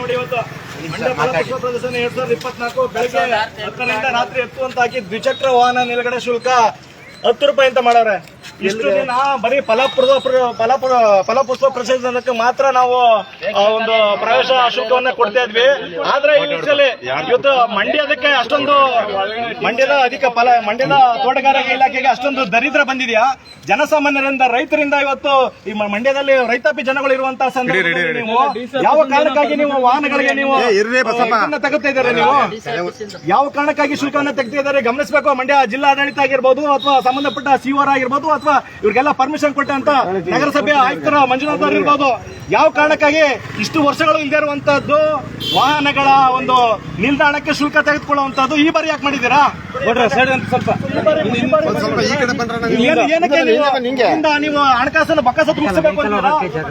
ನೋಡಿ ಇವತ್ತು. ಮಂಡ್ಯ ಪ್ರದರ್ಶನ ಎರಡ್ ಸಾವಿರದ ಇಪ್ಪತ್ನಾಲ್ಕು ಬೆಳಗ್ಗೆ ಹತ್ತರಿಂದ ರಾತ್ರಿ ಹತ್ತು ಅಂತ ಹಾಕಿ ದ್ವಿಚಕ್ರ ವಾಹನ ನಿಲುಗಡೆ ಶುಲ್ಕ ಹತ್ತು ರೂಪಾಯಿ ಅಂತ ಮಾಡವ್ರೆ. ಇಷ್ಟು ದಿನ ಬರೀ ಫಲಪುರದ ಫಲಪುರ ಫಲಪುಷ್ಪ ಪ್ರಸಿದ್ಧಕ್ಕೆ ಮಾತ್ರ ನಾವು ಒಂದು ಪ್ರವೇಶ ಶುಲ್ಕವನ್ನ ಕೊಡ್ತಾ ಇದ್ವಿ. ಆದ್ರೆ ಈ ನಿಟ್ಟಿನಲ್ಲಿ ಇವತ್ತು ಮಂಡ್ಯದಕ್ಕೆ ಅಷ್ಟೊಂದು ಮಂಡ್ಯದ ಅಧಿಕ ಫಲ ಮಂಡ್ಯದ ತೋಟಗಾರಿಕೆ ಇಲಾಖೆಗೆ ಅಷ್ಟೊಂದು ದರಿದ್ರ ಬಂದಿದೆಯಾ? ಜನಸಾಮಾನ್ಯರಿಂದ ರೈತರಿಂದ ಇವತ್ತು ಈ ಮಂಡ್ಯದಲ್ಲಿ ರೈತಾಪಿ ಜನಗಳು ಇರುವಂತಹ ಸಂದರ್ಭದಲ್ಲಿ ನೀವು ಯಾವ ಕಾರಣಕ್ಕಾಗಿ ನೀವು ವಾಹನಗಳಿಗೆ ನೀವು ತಗುತ್ತಾ ಇದ್ದಾರೆ ನೀವು? ಯಾವ ಕಾರಣಕ್ಕಾಗಿ ಶುಲ್ಕವನ್ನ ತೆಗ್ತಾ ಇದ್ದಾರೆ ಗಮನಿಸಬೇಕು ಮಂಡ್ಯ ಜಿಲ್ಲಾಡಳಿತ ಆಗಿರ್ಬೋದು ಅಥವಾ ಸಂಬಂಧಪಟ್ಟ ಸಿಒರ್ ಆಗಿರ್ಬೋದು ಅಥವಾ ಇವ್ರಿಗೆಲ್ಲ ಪರ್ಮಿಷನ್ ಕೊಟ್ಟಂತ ನಗರಸಭೆ ಆಯುಕ್ತರ ಮಂಜುನಾಥ್ ಅವರು ಇರ್ಬೋದು ಯಾವ ಕಾರಣಕ್ಕಾಗಿ ಇಷ್ಟು ವರ್ಷಗಳು ಇಲ್ಲದೆ ಇರುವಂತದ್ದು ವಾಹನಗಳ ಒಂದು ನಿಲ್ದಾಣಕ್ಕೆ ಶುಲ್ಕ ತೆಗೆದುಕೊಳ್ಳುವಂತದ್ದು ಈ ಬಾರಿ ಯಾಕೆ ಮಾಡಿದೀರಾ ಸ್ವಲ್ಪ. ನೀವು ಹಣಕಾಸನ್ನು ಬಕ್ಕಸ ತುಂಬಿಸಬೇಕು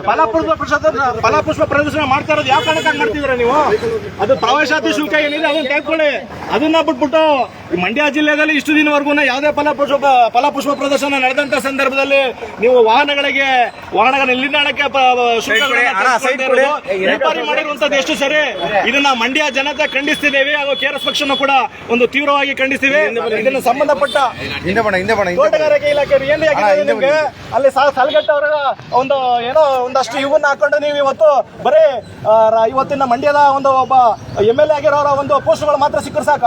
ಫಲಪುಷ್ಪ ಫಲಪುಷ್ಪ ಪ್ರದರ್ಶನ ಮಾಡ್ತಾ ಇರೋದು ಯಾವ ಕಾರಣಕ್ಕಾಗಿ ಮಾಡ್ತಿದ್ದೀರಾ ನೀವು? ಅದು ಪ್ರವೇಶಾತಿ ಶುಲ್ಕ ಏನಿದೆ ಅದನ್ನ ತೆಗೆದುಕೊಳ್ಳಿ. ಅದನ್ನ ಬಿಟ್ಬಿಟ್ಟು ಮಂಡ್ಯ ಜಿಲ್ಲೆಯಲ್ಲಿ ಇಷ್ಟು ದಿನವರೆಗೂ ಯಾವುದೇ ಫಲಪುಷ್ಪ ಫಲಪುಷ್ಪ ಪ್ರದರ್ಶನ ನಡೆದಂತ ಸಂದರ್ಭದಲ್ಲಿ ನೀವು ವಾಹನಗಳಿಗೆ ವಾಹನಗಳ ನಿಲ್ದಾಣಕ್ಕೆ ವ್ಯಾಪಾರಿ ಮಾಡಿರುವಂತದ್ದು ಎಷ್ಟು ಸರಿ? ಇದನ್ನ ಮಂಡ್ಯ ಜನತೆ ಖಂಡಿಸ್ತಿದ್ದೇವೆ ಹಾಗೂ ಕೆಆರ್ಎಸ್ ಪಕ್ಷನ ಕೂಡ ಒಂದು ತೀವ್ರವಾಗಿ ಖಂಡಿಸ್ತೀವಿ. ಇದನ್ನ ಸಂಬಂಧಪಟ್ಟ ತೋಟಗಾರಿಕೆ ಇಲಾಖೆ ಏನ್ ನಿಮ್ಗೆ. ಅಲ್ಲಿ ಸಾಲಗಟ್ಟ ಅವರ ಒಂದು ಏನೋ ಒಂದಷ್ಟು ಇವನ್ನ ಹಾಕೊಂಡು ನೀವು ಇವತ್ತು ಬರೀ ಇವತ್ತಿನ ಮಂಡ್ಯದ ಒಂದು ಒಬ್ಬ ಎಂ ಎಲ್ ಎ ಆಗಿರೋರ ಒಂದು ಪೋಸ್ಟ್ಗಳು ಮಾತ್ರ ಸಿಕ್ಕರು ಸಾಕ.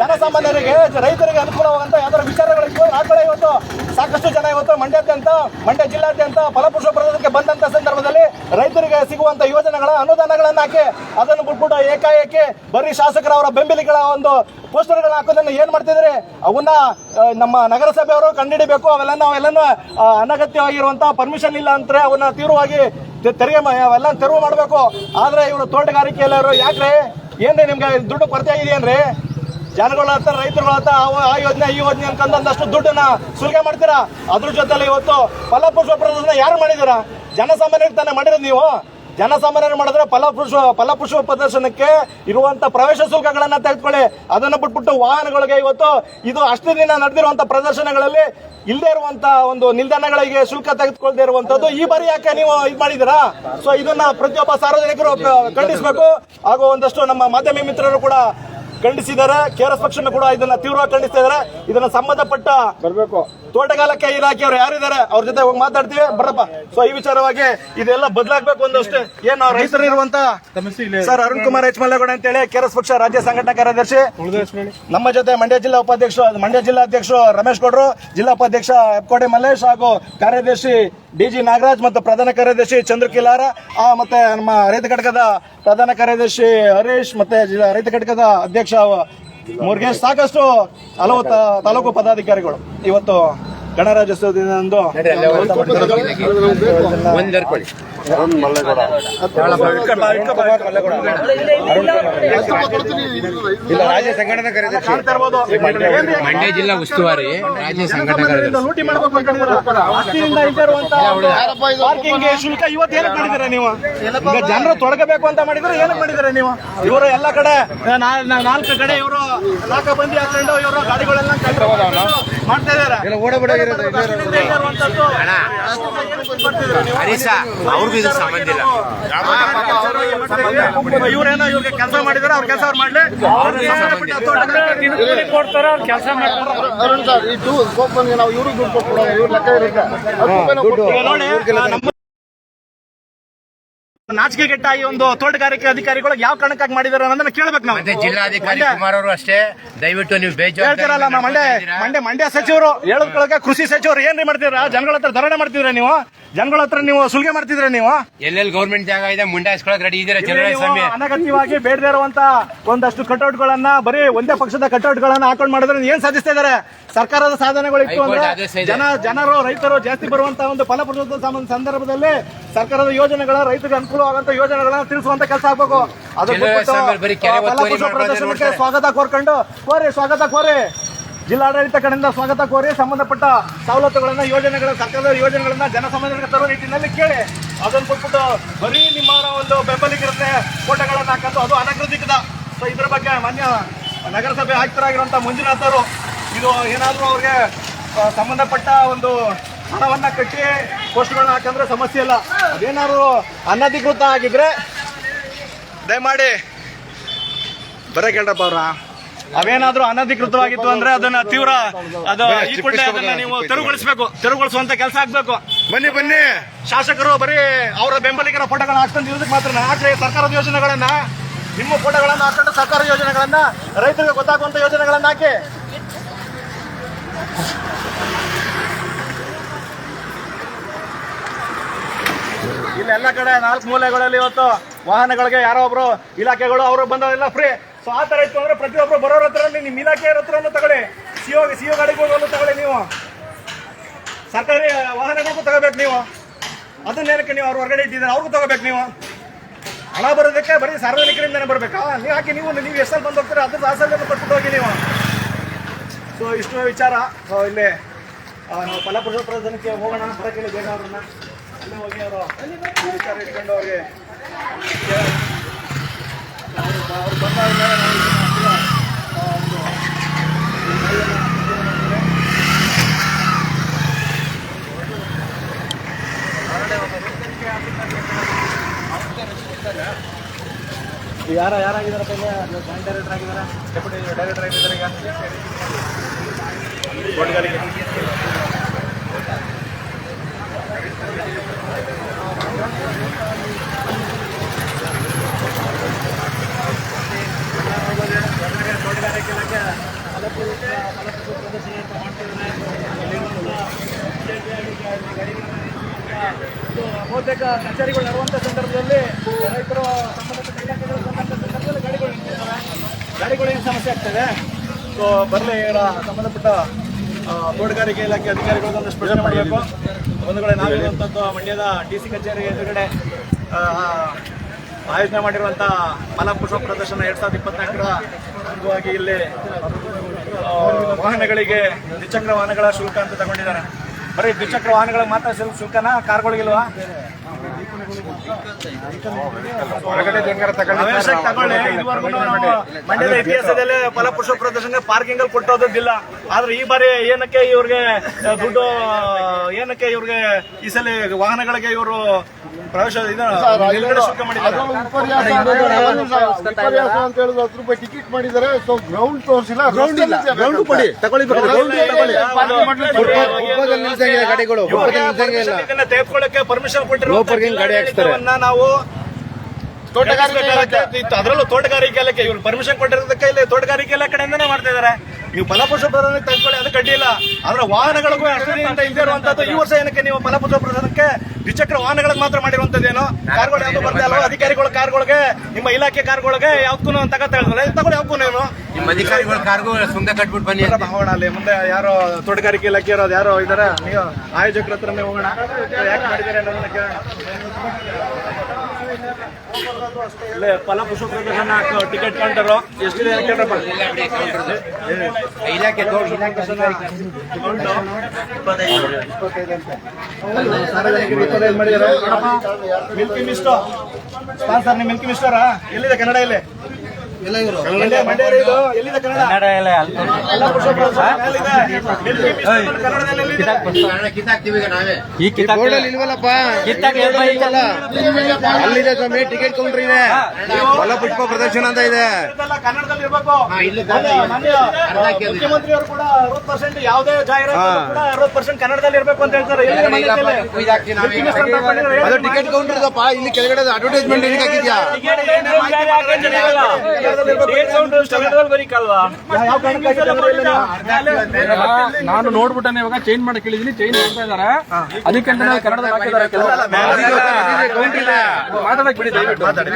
ಜನಸಾಮಾನ್ಯರಿಗೆ ರೈತರಿಗೆ ಅನುಕೂಲವಾದಂತ ಯಾವ್ದಾರ ವಿಚಾರಗಳು ಇತ್ತು ಆ ಕಡೆ ಇವತ್ತು ಸಾಕಷ್ಟು ಜನ ಇವತ್ತು ಮಂಡ್ಯಾದ್ಯಂತ ಮಂಡ್ಯ ಜಿಲ್ಲಾದ್ಯಂತ ಫಲಪುರುಷ ಪ್ರದೇಶಕ್ಕೆ ಬಂದಂತ ಸಂದರ್ಭದಲ್ಲಿ ರೈತರಿಗೆ ಸಿಗುವಂತ ಯೋಜನೆಗಳ ಅನುದಾನಗಳನ್ನ ಹಾಕಿ ಅದನ್ನು ಬಿಟ್ಬಿಟ್ಟು ಏಕಾಏಕಿ ಬರೀ ಶಾಸಕರ ಅವರ ಬೆಂಬಲಿಗಳ ಒಂದು ಪೋಸ್ಟರ್ಗಳನ್ನ ಹಾಕೋದನ್ನ ಏನ್ ಮಾಡ್ತಿದ್ರೆ ಅವನ್ನ ನಮ್ಮ ನಮ್ಮ ನಗರಸಭೆಯವರು ಕಂಡಿಡಿಬೇಕು. ಅವೆಲ್ಲ ಅವೆಲ್ಲನೂ ಆ, ಅನಗತ್ಯವಾಗಿರುವಂತಹ ಪರ್ಮಿಷನ್ ಇಲ್ಲ ಅಂತ ಅವನ್ನ ತೀವ್ರವಾಗಿ ತೆರಿಗೆ ಅವೆಲ್ಲ ತೆರವು ಮಾಡಬೇಕು. ಆದ್ರೆ ಇವರು ತೋಟಗಾರಿಕೆಯಲ್ಲರು ಯಾಕ್ರೆ? ಏನ್ರಿ ನಿಮ್ಗೆ ದುಡ್ಡು ಕೊರತೆ ಆಗಿದೆಯೇನ್ರಿ? ಜನಗಳ ಹತ್ರ ರೈತರುಗಳ ಹತ್ರ ಆ ಯೋಜನೆ, ಈ ಯೋಜನೆ ಅಂತಂದಷ್ಟು ಒಂದಷ್ಟು ದುಡ್ಡನ್ನ ಸುಲಿಗೆ ಮಾಡ್ತೀರಾ? ಅದ್ರ ಜೊತೆಲಿ ಇವತ್ತು ಫಲಪುಷ್ಪ ಪ್ರದರ್ಶನ ಯಾರು ಮಾಡಿದ್ದೀರಾ? ಜನಸಾಮಾನ್ಯರಿಗೆ ತಾನೇ ಮಾಡಿರೋದು ನೀವು? ಜನಸಾಮಾನ್ಯರು ಮಾಡಿದ್ರೆ ಫಲಪುಷ್ಪ ಫಲಪುಷ್ಪ ಪ್ರದರ್ಶನಕ್ಕೆ ಇರುವಂತ ಪ್ರವೇಶ ಶುಲ್ಕಗಳನ್ನ ತೆಗೆದುಕೊಳ್ಳಿ. ಅದನ್ನ ಬಿಟ್ಬಿಟ್ಟು ವಾಹನಗಳಿಗೆ ಇವತ್ತು ಇದು ಅಷ್ಟು ದಿನ ನಡೆದಿರುವಂತ ಪ್ರದರ್ಶನಗಳಲ್ಲಿ ಇಲ್ಲದೆ ಇರುವಂತ ಒಂದು ನಿಲ್ದಾಣಗಳಿಗೆ ಶುಲ್ಕ ತೆಗೆದುಕೊಳ್ಳದೆ ಇರುವಂತದ್ದು. ಈ ಬಾರಿ ಯಾಕೆ ನೀವು ಇದು ಮಾಡಿದಿರಾ ಸೊ ಇದನ್ನ ಪ್ರತಿಯೊಬ್ಬ ಸಾರ್ವಜನಿಕರು ಖಂಡಿಸಬೇಕು. ಹಾಗೂ ಒಂದಷ್ಟು ನಮ್ಮ ಮಾಧ್ಯಮ ಮಿತ್ರರು ಕೂಡ ಖಂಡಿಸಿದ್ದಾರೆ ಕೆಆರ್ಎಸ್ ಪಕ್ಷನ ಕೂಡ ಇದನ್ನ ತೀವ್ರವಾಗಿ ಖಂಡಿಸ್ತಾ ಇದ್ದಾರೆ. ಇದನ್ನ ಸಂಬಂಧಪಟ್ಟ ತೋಟಗಾಲಕ್ಕೆ ತೋಟಗಾರಿಕೆ ಇಲಾಖೆಯವರು ಯಾರಿದ್ದಾರೆ ಅವ್ರ ಜೊತೆ ಹೋಗಿ ಮಾತಾಡ್ತೀವಿ. ಬರಪ್ಪ ಸೊ ಈ ವಿಚಾರವಾಗಿ ಇದೆಲ್ಲ ಬದಲಾಗಬೇಕು ಒಂದಷ್ಟೇ. ಏನು ರೈತರು ಇರುವಂತ ಸರ್ ಅರುಣ್ ಕುಮಾರ್ ಎಚ್ ಮಲ್ಲೇಗೌಡ ಅಂತೇಳಿ ಕೆಆರ್ಎಸ್ ಪಕ್ಷ ರಾಜ್ಯ ಸಂಘಟನಾ ಕಾರ್ಯದರ್ಶಿ. ನಮ್ಮ ಜೊತೆ ಮಂಡ್ಯ ಜಿಲ್ಲಾ ಉಪಾಧ್ಯಕ್ಷ ಮಂಡ್ಯ ಜಿಲ್ಲಾ ಜಿಲ್ಲಾಧ್ಯಕ್ಷರು ರಮೇಶ್ ಗೌಡರು ಜಿಲ್ಲಾ ಉಪಾಧ್ಯಕ್ಷ ಎಪ್ಕೋಟೆ ಮಲ್ಲೇಶ್ ಹಾಗೂ ಕಾರ್ಯದರ್ಶಿ ಡಿಜಿ ನಾಗರಾಜ್ ಮತ್ತು ಪ್ರಧಾನ ಕಾರ್ಯದರ್ಶಿ ಚಂದ್ರಕಿಲಾರ ಆ, ಮತ್ತೆ ನಮ್ಮ ರೈತ ಘಟಕದ ಪ್ರಧಾನ ಕಾರ್ಯದರ್ಶಿ ಹರೀಶ್ ಮತ್ತೆ ರೈತ ಘಟಕದ ಅಧ್ಯಕ್ಷ ಮುರುಗೇಶ್ ಸಾಕಷ್ಟು ಹಲವು ತಾಲೂಕು ಪದಾಧಿಕಾರಿಗಳು ಇವತ್ತು ಗಣರಾಜ್ಯೋತ್ಸವ ದಿನದಂದು ಒಂದ್ ಎರ್ಕೊಳ್ಳಿ ಇಲ್ಲ ರಾಜ್ಯ ಸಂಘಟನಾ ಕಾರ್ಯದರ್ಶಿ? ಮಂಡ್ಯ ಜಿಲ್ಲಾ ಉಸ್ತುವಾರಿ. ರಾಜ್ಯ ಸಂಘಟನೆ ಲೂಟಿ ಮಾಡ್ಬೇಕು ಪಾರ್ಕಿಂಗ್ ಶುಲ್ಕ ಇವತ್ತು ಏನಕ್ಕೆ ಮಾಡಿದಿರ ನೀವು? ಈಗ ಜನರು ತೊಡಗಬೇಕು ಅಂತ ಮಾಡಿದ್ರೆ ಏನಕ್ಕೆ ಮಾಡಿದಿರ ನೀವು? ಇವರು ಎಲ್ಲ ಕಡೆ ನಾಲ್ಕು ಕಡೆ ಇವರು ನಾಲ್ಕ ಬಂದಿ ಹಾಕೊಂಡು ಇವರು ಗಾಡಿಗಳೆಲ್ಲ ಮಾಡ್ತಾ ಇದಾರೆ ಹರೀಶ ಅವ್ರಿಗೂ ಇದು ಸಂಬಂಧ ಇಲ್ಲ. ಇವ್ರೇನೋ ಇವ್ರಿಗೆ ಕೆಲಸ ಮಾಡಿದಾರೆ ಅವ್ರ ಕೆಲಸ ಅವ್ರು ಮಾಡ್ಲಿ. ಕೆಲಸ ಮಾಡ್ತಾರೆ. ನಾವು ಇವ್ರಿಗೆ ದುಡ್ಡು ಇವ್ರ ಲೆಕ್ಕ ಇರುತ್ತೆ. ನೋಡಿ ನಾಚಿಕೆ ಗೆಟ್ಟ ಈ ಒಂದು ತೋಟಗಾರಿಕೆ ಅಧಿಕಾರಿಗಳಿಗೆ ಯಾವ ಕಾರಣಕ್ಕಾಗಿ ಮಾಡಿದಾರೆ ಅನ್ನೋದನ್ನ ಕೇಳ್ಬೇಕು ನಾವು. ಮತ್ತೆ ಜಿಲ್ಲಾಧಿಕಾರಿ ಮಂಡ್ಯ- ಕುಮಾರ್ ಅವರು ಅಷ್ಟೇ. ದಯವಿಟ್ಟು ನೀವು ಹೇಳ್ತೀರಲ್ಲ ನಮ್ಮ ಮಂಡ್ಯ ಮಂಡ್ಯ ಮಂಡ್ಯ ಸಚಿವರು ಹೇಳೋದ್ ಕೃಷಿ ಸಚಿವರು ಏನ್ರಿ ಮಾಡ್ತೀರಾ ಜನಗಳ ಹತ್ರ ಧರಣಿ ಮಾಡ್ತಿದ್ರ ನೀವು? ಜನಗಳ ಹತ್ರ ನೀವು ಸುಲಿಗೆ ಮಾಡ್ತಿದ್ರ ನೀವು? ಎಲ್ಲೆಲ್ಲಿ ಗೌರ್ಮೆಂಟ್ ಜಾಗ ಇದೆ ಮುಂಡಾಯಿಸ್ಕೊಳಕ್ ರೆಡಿ ಇಲ್ಲಿ ನೀವು ಸ್ವಾಮಿ? ಅನಗತ್ಯವಾಗಿ ಬೇಡದೇ ಇರುವಂತ ಒಂದಷ್ಟು ಕಟೌಟ್ಗಳನ್ನ ಬರೀ ಒಂದೇ ಪಕ್ಷದ ಕಟೌಟ್ಗಳನ್ನ ಹಾಕೊಂಡ್ ಮಾಡಿದ್ರೆ ಏನ್ ಸಾಧಿಸ್ತಾ ಇದಾರೆ ಸರ್ಕಾರದ ಸಾಧನೆಗಳು ಇತ್ತು ಅಂದ್ರೆ ಆದೇಶ ಇದೆ. ಜನ ಜನರು ರೈತರು ಜಾಸ್ತಿ ಬರುವಂತ ಒಂದು ಫಲಪ್ರದ ಸಂದರ್ಭದಲ್ಲಿ ಸರ್ಕಾರದ ಯೋಜನೆಗಳ ರೈತರಿಗೆ ಅನುಕೂಲವಾದಂತ ಯೋಜನೆಗಳನ್ನ ತಿಳಿಸುವಂತ ಕೆಲಸ ಆಗ್ಬೇಕು. ಅದಕ್ಕೆ ಪ್ರದರ್ಶನಕ್ಕೆ ಸ್ವಾಗತ ಕೋರ್ಕೊಂಡು ಕೋರಿ ಸ್ವಾಗತ ಕೋರಿ. ಜಿಲ್ಲಾಡಳಿತ ಕಡೆಯಿಂದ ಸ್ವಾಗತ ಕೋರಿ ಸಂಬಂಧಪಟ್ಟ ಸವಲತ್ತುಗಳನ್ನ ಯೋಜನೆಗಳ ಸರ್ಕಾರದ ಯೋಜನೆಗಳನ್ನ ಜನಸಾಮಾನ್ಯರಿಗೆ ತರುವ ನಿಟ್ಟಿನಲ್ಲಿ ಕೇಳಿ. ಅದನ್ನ ಕೊಟ್ಬಿಟ್ಟು ಬರೀ ನಿಮ್ಮ ಒಂದು ಬೆಂಬಲಿಗರನ್ನೇ ಫೋಟೋಗಳನ್ನ ಹಾಕಂತ ಅದು ಅನಗೃತಿಕದ ಸೊ ಇದ್ರ ಬಗ್ಗೆ ಮಾನ್ಯ ನಗರಸಭೆ ಆಯುಕ್ತರಾಗಿರುವಂತ ಮಂಜುನಾಥ್ ಅವರು ಇದು ಏನಾದರೂ ಅವ್ರಿಗೆ ಸಂಬಂಧಪಟ್ಟ ಒಂದು ಹಣವನ್ನ ಕಟ್ಟಿ ಪೋಸ್ಟ್ಗಳನ್ನ ಹಾಕಂದ್ರೆ ಸಮಸ್ಯೆ ಇಲ್ಲ. ಅದೇನಾದ್ರು ಅನಧಿಕೃತ ಆಗಿದ್ರೆ ದಯಮಾಡಿ ಬರ ಕೇಳ್ರಪ್ಪ ಅವ್ರ. ಅವೇನಾದ್ರೂ ಅನಧಿಕೃತವಾಗಿತ್ತು ಅಂದ್ರೆ ಅದನ್ನ ತೀವ್ರ ಅದು ಈ ಕೂಡಲೇ ಅದನ್ನ ನೀವು ತೆರವುಗೊಳಿಸಬೇಕು ತೆರವುಗೊಳಿಸುವಂತ ಕೆಲಸ ಆಗ್ಬೇಕು. ಬನ್ನಿ ಬನ್ನಿ. ಶಾಸಕರು ಬರೀ ಅವರ ಬೆಂಬಲಿಗರ ಫೋಟೋಗಳನ್ನ ಹಾಕ್ಕೊಂಡು ಇರೋದಕ್ಕೆ ಮಾತ್ರ ಹಾಕ್ರಿ ಸರ್ಕಾರದ ಯೋಜನೆಗಳನ್ನ ನಿಮ್ಮ ಫೋಟೋಗಳನ್ನ ಹಾಕೊಂಡು ಸರ್ಕಾರದ ಯೋಜನೆಗಳನ್ನ ರೈತರಿಗೆ ಗೊತ್ತಾಗುವಂತ ಯೋಜನೆಗಳನ್ನ ಹಾಕಿ. ಇಲ್ಲೆಲ್ಲ ಕಡೆ ನಾಲ್ಕು ಮೂಲೆಗಳಲ್ಲಿ ಇವತ್ತು ವಾಹನಗಳಿಗೆ ಯಾರೋ ಒಬ್ರು ಇಲಾಖೆಗಳು, ಅವರು ಬಂದವರೆಲ್ಲ ಫ್ರೀ ಸೊ ಆ ಥರ ಇತ್ತು ಅಂದ್ರೆ ಪ್ರತಿಯೊಬ್ಬರು ಬರೋರ ಹತ್ರ ನಿಮ್ಮ ಇಲಾಖೆಯವ್ರ ಹತ್ರನೂ ತಗೊಳ್ಳಿ. ಸಿಒ ಸಿಒ ಗಾಡಿಗಳನ್ನು ತಗೊಳ್ಳಿ ನೀವು. ಸರ್ಕಾರಿ ವಾಹನಗಳಿಗೂ ತಗೋಬೇಕು ನೀವು. ಅದನ್ನೇನಕ್ಕೆ ನೀವು ಅವ್ರು ಹೊರಗಡೆ ಇಟ್ಟಿದ್ದಾರೆ? ಅವ್ರಿಗೂ ತಗೋಬೇಕು ನೀವು. ಹಣ ಬರೋದಕ್ಕೆ ಬರೀ ಸಾರ್ವಜನಿಕರಿಂದನೇ ಬರಬೇಕಾ? ನೀವು ಹಾಕಿ ನೀವು ನೀವು ಎಷ್ಟಲ್ಲಿ ಬಂದು ಹೋಗ್ತಾರೆ ಅದ್ರ ದಾಸಲ್ಲಿ ಕೊಟ್ಬಿಟ್ಟು ಹೋಗಿ ನೀವು. ಸೊ ಇಷ್ಟು ವಿಚಾರ. ಸೊ ಇಲ್ಲಿ ನಾವು ಪ್ರದರ್ಶನಕ್ಕೆ ಹೋಗೋಣ. ಬರೋಕ್ಕೆ ಬೇಗ ಅವ್ರನ್ನ ಹೋಗಿ ಅವರು ಇಟ್ಕೊಂಡು ಅವ್ರು ಒಂದು ಯಾರ ಯಾರಾಗಿದ್ದಾರೆ ಜಾಯಿಂಟ್ ಡೈರೆಕ್ಟರ್ ಆಗಿದ್ದಾರೆ. ಡೆಪ್ಯೂಟಿ ಡೈರೆಕ್ಟರ್ ಆಗಿದ್ದಾರೆ ಈಗ. ತೋಟಗಾರಿಕೆ ಇಲಾಖೆ ಪ್ರದರ್ಶನ ಮಾಡ್ತಿದ್ದಾರೆ ಬಹುತೇಕ ಕಚೇರಿಗಳು ನಡೆಯುವಂಥ ಸಂದರ್ಭದಲ್ಲಿ ರೈತರು ಸಂಬಂಧಪಟ್ಟ ಇಲಾಖೆಗಳು ಬಂದಂಥ ಸಂದರ್ಭದಲ್ಲಿ ಗಾಡಿಗಳು ಏನು ಸಮಸ್ಯೆ ಆಗ್ತದೆ? ಸೊ ಬರಲಿ ಸಂಬಂಧಪಟ್ಟ ತೋಟಗಾರಿಕೆ ಇಲಾಖೆ ಅಧಿಕಾರಿಗಳು ಸ್ಪಷ್ಟ ಮಾಡಬೇಕು. ಕಡೆ ನಾವಿರುವಂಥದ್ದು ಮಂಡ್ಯದ ಡಿ ಸಿ ಕಚೇರಿ ಎದುರುಗಡೆ ಆಯೋಜನೆ ಮಾಡಿರುವಂಥ ಮಲಪುಷ್ಪ ಪ್ರದರ್ಶನ ಎರಡ್ ಸಾವಿರದ ಇಪ್ಪತ್ನಾಲ್ಕರ ಅಂಗವಾಗಿ ಇಲ್ಲಿ ವಾಹನಗಳಿಗೆ ದ್ವಿಚಕ್ರ ವಾಹನಗಳ ಶುಲ್ಕ ಅಂತ ತಗೊಂಡಿದ್ದಾರೆ. ಬರೀ ದ್ವಿಚಕ್ರ ವಾಹನಗಳಿಗೆ ಮಾತ್ರ ಶುಲ್- ಶುಲ್ಕನ? ಕಾರ್ಗಳಿಗಿಲ್ವಾ? ಮಂಡ್ಯದ ಇತಿಹಾಸದಲ್ಲಿ ಫಲಪುಷ್ಪ ಪ್ರದರ್ಶನ ಪಾರ್ಕಿಂಗ್ ಅಲ್ಲಿ ಕೊಟ್ಟೋದಿಲ್ಲ ಆದ್ರೆ ಈ ಬಾರಿ ಏನಕ್ಕೆ ಇವ್ರಿಗೆ ದುಡ್ಡು ಏನಕ್ಕೆ ಇವ್ರಿಗೆ ಈ ಸಲ ವಾಹನಗಳಿಗೆ ಇವರು ಪ್ರವೇಶ ಶುಲ್ಕ ಮಾಡಿದ್ದಾರೆ? ಅಂತ ಹೇಳಿದ್ರೆ ಹತ್ತು ರೂಪಾಯಿ ಟಿಕೆಟ್ ಮಾಡಿದ್ದಾರೆ. ಸೊ ಗ್ರೌಂಡ್ ತೋರಿಸಿಲ್ಲ. ಗ್ರೌಂಡ್ ಇಲ್ಲ. ಗ್ರೌಂಡ್ ಕೊಡಿ. ತಗೊಳ್ಳಿ ಗಾಡಿಗಳು. ಇದನ್ನ ತೆಗೆದುಕೊಳ್ಳಕ್ಕೆ ಪರ್ಮಿಷನ್ ಕೊಟ್ಟಿರೋ ಗಾಡಿ ಹಾಕ್ಸ್ತಾರೆ. ನಾವು ತೋಟಗಾರಿಕೆ ಇಲಾಖೆ. ಇತ್ತು. ಅದರಲ್ಲೂ ತೋಟಗಾರಿಕೆ ಇಲಾಖೆ ಇವ್ರು ಪರ್ಮಿಷನ್ ಕೊಟ್ಟಿರೋದಕ್ಕೆ ಇಲ್ಲಿ ತೋಟಗಾರಿಕೆ ಇಲಾಖೆಯಿಂದನೇ ಮಾಡ್ತಾ ಇದ್ದಾರೆ ನೀವು ಫಲಪುಷ್ಪ ಪ್ರದರ್ಶನ ತೆಗೆದುಕೊಳ್ಳಿ ಅದು ಕಡ್ಡಿಲ್ಲ ಆದ್ರೆ ವಾಹನಗಳಿಗೂ ಅಂತ ಇಲ್ಲದೆ ಇರುವಂತದ್ದು ಈ ವರ್ಷ ಏನಕ್ಕೆ ನೀವು ಫಲಪುಷ್ಪ ಪ್ರದರ್ಶನಕ್ಕೆ ದ್ವಿಚಕ್ರ ವಾಹನಗಳಿಗೆ ಮಾತ್ರ ಮಾಡಿರುವಂತದ್ದೇನು ಕಾರ್ಗಳು ಯಾವ್ದು ಬರ್ತಾ ಇಲ್ಲ ಅಧಿಕಾರಿಗಳ ಕಾರ್ಗಳಿಗೆ ನಿಮ್ಮ ಇಲಾಖೆ ಕಾರ್ಗಳಿಗೆ ಯಾವ್ದಕ್ಕೂ ತಗೋತಾ ಇಲ್ವಲ್ಲ ತಗೊಳ್ಳಿ ಯಾವ್ದಕ್ಕೂ ನಿಮ್ಮ ಅಧಿಕಾರಿಗಳ ಕಾರ್ಗೂ ಸುಮ್ಮನೆ ಕಟ್ಬಿಟ್ಟು ಬನ್ನಿ ಅಂತ. ಹೋಗೋಣ ಅಲ್ಲಿ. ಮುಂದೆ ಯಾರೋ ತೋಟಗಾರಿಕೆ ಇಲಾಖೆ ಇರೋದು ಯಾರೋ ಇದಾರೆ? ನೀವು ಆಯೋಜಕರ ಹತ್ರನೇ ಹೋಗೋಣ. ಯಾಕೆ ಮಾಡಿದ್ದಾರೆ ಅನ್ನೋದನ್ನ ಕೇಳೋಣ. ಇಲ್ಲೇ ಟಿಕೆಟ್ ಕೌಂಟರು. ಎಷ್ಟಿದೆ ಕೌಂಟರ್ ಇಲಾಖೆ ಮಿಲ್ಕಿ ಮಿಸ್ಟೋ ಸ್ಪಾನ್ಸರ್ ನಿಮ್ಮ ಮಿಲ್ಕಿ ಮಿಸ್ಟರಾ? ಎಲ್ಲಿದೆ ಕನ್ನಡ ಇಲ್ಲಿ? ಇಲ್ವಲ್ಲಪ್ಪ? ಅಲ್ಲಿದೆ ಸ್ವಾಮಿ. ಟಿಕೆಟ್ ಕೌಂಟರ್ ಇದೆ. ಫಲಪುಷ್ಪ ಪ್ರದರ್ಶನ ಅಂತ ಇದೆ. ಇದೆಲ್ಲ ಕನ್ನಡದಲ್ಲಿ ಇರ್ಬೇಕು. ಹಾ, ಇಲ್ಲಿ ಮಾನ್ಯ- ಮಾನ್ಯ ಮುಖ್ಯಮಂತ್ರಿ ಅವರು ಕೂಡ ಅರವತ್ತು ಪರ್ಸೆಂಟ್ ಯಾವುದೇ ಜಾಹೀರಾತು ಕೂಡ ಅರವತ್ತು ಪರ್ಸೆಂಟ್ ಕನ್ನಡದಲ್ಲಿ ಇರಬೇಕು ಅಂತ ಹೇಳ್ತಾರೆ. ಅದು ಟಿಕೆಟ್ ಕೌಂಟರ್ ಇದಪ್ಪ ಇಲ್ಲಿ ಕೆಳಗಡೆ ಅಡ್ವರ್ಟೈಸ್ಮೆಂಟ್ ಏನಕ್ಕೆ ಹಾಕಿದ್ಯಾ? ನಾನು ನೋಡ್ಬಿಟ್ಟೆ ಇವಾಗ ಚೇಂಜ್ ಮಾಡಕ್ ಕೇಳಿದೀನಿ ಚೇಂಜ್ ಮಾಡ್ತಾ ಇದಾರೆ ಅದಕ್ಕೆ ಕನ್ನಡದಲ್ಲಿ ಹಾಕಿದ್ದಾರೆ ಕೆಲವು ಕೌಂಟರ್ ಇದೆ ಮಾತಾಡಕ್ ಬಿಡಿ ದಯವಿಟ್ಟು ಮಾತಾಡಿ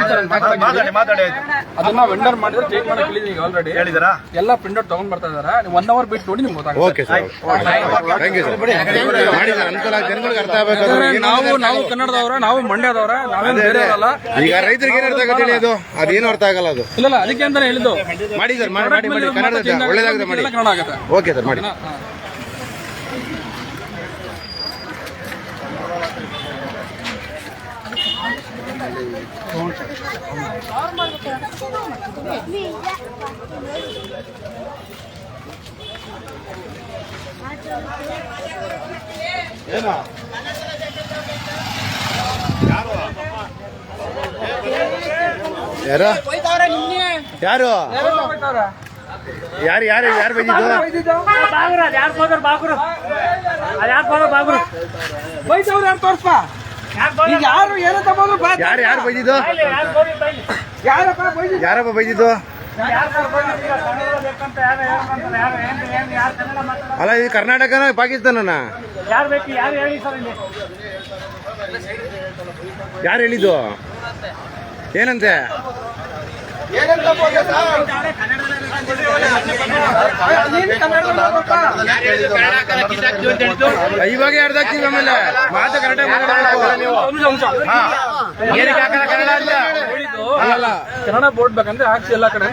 ಮಾತಾಡಿ ಆಯ್ತು. ಅದನ್ನ ವೆಂಡರ್ ಮಾಡಿದ್ರೆ ಚೇಂಜ್ ಮಾಡಕ್ ಹೇಳಿದೀನಿ ಆಲ್ರೆಡಿ ಹೇಳಿದಾರ ಎಲ್ಲ ಪ್ರಿಂಟ್ ಔಟ್ ತಗೊಂಡ್ ಬರ್ತಾ ಇದಾರೆ ನೀವು ಒನ್ ಅವರ್ ಬಿಟ್ಟು ನೋಡಿ ನಿಮ್ಗೆ ಗೊತ್ತಾಗುತ್ತೆ. ಥ್ಯಾಂಕ್ ಯು ಸರ್ ಮಾಡಿದ್ದಾರೆ ಅನುಕೂಲ ಆಗಿ ಜನಗಳಿಗೆ ಅರ್ಥ ಆಗಬೇಕು ನಾವು ನಾವು ಕನ್ನಡದವ್ರ ನಾವು ಮಂಡ್ಯದವ್ರ ನಾವೇನು ಬೇರೆಯವರಲ್ಲ. ಈಗ ರೈತರಿಗೆ ಏನು ಅರ್ಥ ಆಗತ್ತೆ ಅದು ಅದೇನು ಅರ್ಥ ಆಗಲ್ಲ ಅದು. ಇಲ್ಲ ಇಲ್ಲ ಅದಕ್ಕೆ ಅಂತ ಹೇಳಿದ್ದು ಮಾಡಿ ಸರ್ ಮಾಡಿ ಮಾಡಿ ಮಾಡಿ. ಕನ್ನಡದಲ್ಲಿ ಒಳ್ಳೇದಾಗುತ್ತೆ ಮಾಡಿ. ಕನ್ನಡ ಆಗುತ್ತೆ. ಓಕೆ ಸರ್ ಮಾಡಿ. ಏನಾ? ಯಾರು? ಯಾರು? ಯಾರು ಯಾರು ಯಾರು ಬೈದಿದ್ದು? ಯಾರು ಯಾರು ಯಾರು ಯಾರು ಬೈದಿದ್ದು? ಯಾರಪ್ಪ ಬೈದಿದ್ದು? ಯಾರಪ್ಪ ಬೈದಿದ್ದು? ಅಲ್ಲ ಇದು ಕರ್ನಾಟಕನ ಪಾಕಿಸ್ತಾನನ? ಯಾರು ಹೇಳಿದ್ದು? ಏನಂತೆ ಇವಾಗ ಎರಡ್ ಆಮೇಲೆ ಮಾತು ಕರೆಕ್ಟಾಗಿ ಏನಕ್ಕೆ ಹಾಕಲ್ಲ ಕನ್ನಡ ಅಂತ ಕನ್ನಡ ಬೋರ್ಡ್ ಬೇಕಂದ್ರೆ ಹಾಕ್ಸಿ ಎಲ್ಲ ಕಡೆ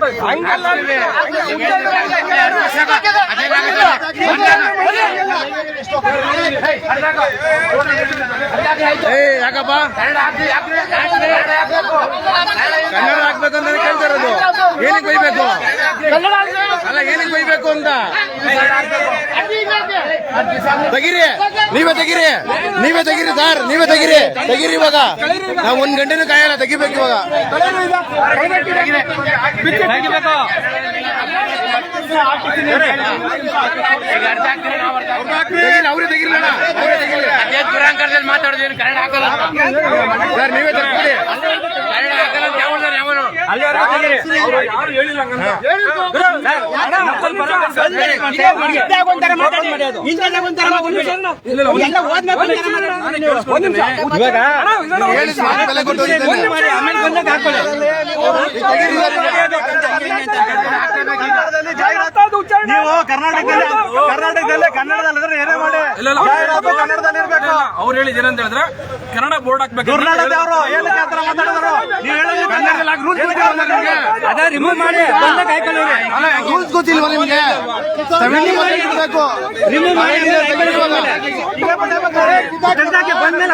ಯಾಕಪ್ಪ ಕನ್ನಡ ಹಾಕ್ಬೇಕು ಅಂತ ಕೇಳ್ತಾ ಇರೋದು ಏನಕ್ಕೆ ಬೈಬೇಕು ಅಲ್ಲ ತೆಗಿರಿ. ನೀವೇ ತೆಗಿರಿ. ನೀವೇ ತೆಗಿರಿ ಸರ್. ನೀವೇ ತೆಗಿರಿ. ತೆಗಿರಿ ಇವಾಗ. ನಾವು ಒಂದ್ ಗಂಟೆನೂ ಕಾಯಲ್ಲ, ತೆಗಿಬೇಕು ಇವಾಗ. ಅವ್ರೇ ತೆಗಿರಿ ಅಣ್ಣ, ಅವ್ರೇ ತೆಗೀರಿ. ದುರಾಂಕರದಲ್ಲಿ ಮಾತಾಡೋದೇನು ಕನ್ನಡ ಹಾಕಲ್ಲ ಸರ್ ನೀವೇ ತೆಗ್ಬಿಡಿ ಕನ್ನಡ ಹಾಕಲ್ಲ ಅಂತ ಯಾವನಾರ ಯಾವನು. ಇವಾಗ ಹೋಗಿದ್ದಾನೆ. ನೀವು ಕರ್ನಾಟಕದಲ್ಲಿ ಕರ್ನಾಟಕದಲ್ಲಿ ಕನ್ನಡದಲ್ಲಿ ಏನೇ ಮಾಡಿ. ಜಾಹೀರಾತು ಕನ್ನಡದಲ್ಲಿ ಅವ್ರು ಹೇಳಿದ ಏನಂತ ಹೇಳಿದ್ರೆ ಕನ್ನಡ ಬೋರ್ಡ್ ಹಾಕ್ಬೇಕು? ಅದೇ ರಿಮೂವ್ ಮಾಡಿ ರೂಲ್ಸ್ ಗೊತ್ತಿಲ್ವಾ ನಿಮ್ಗೆ ರಿಮೂವ್ ಮಾಡಿ ತೆಗೀರಿ ಇವಾಗ. ಈಗ ಬಂದೇ ಬರ್ತಾರೆ. ಕನ್ನಡಕ್ಕೆ ಬಂದ್ಮೇಲೆ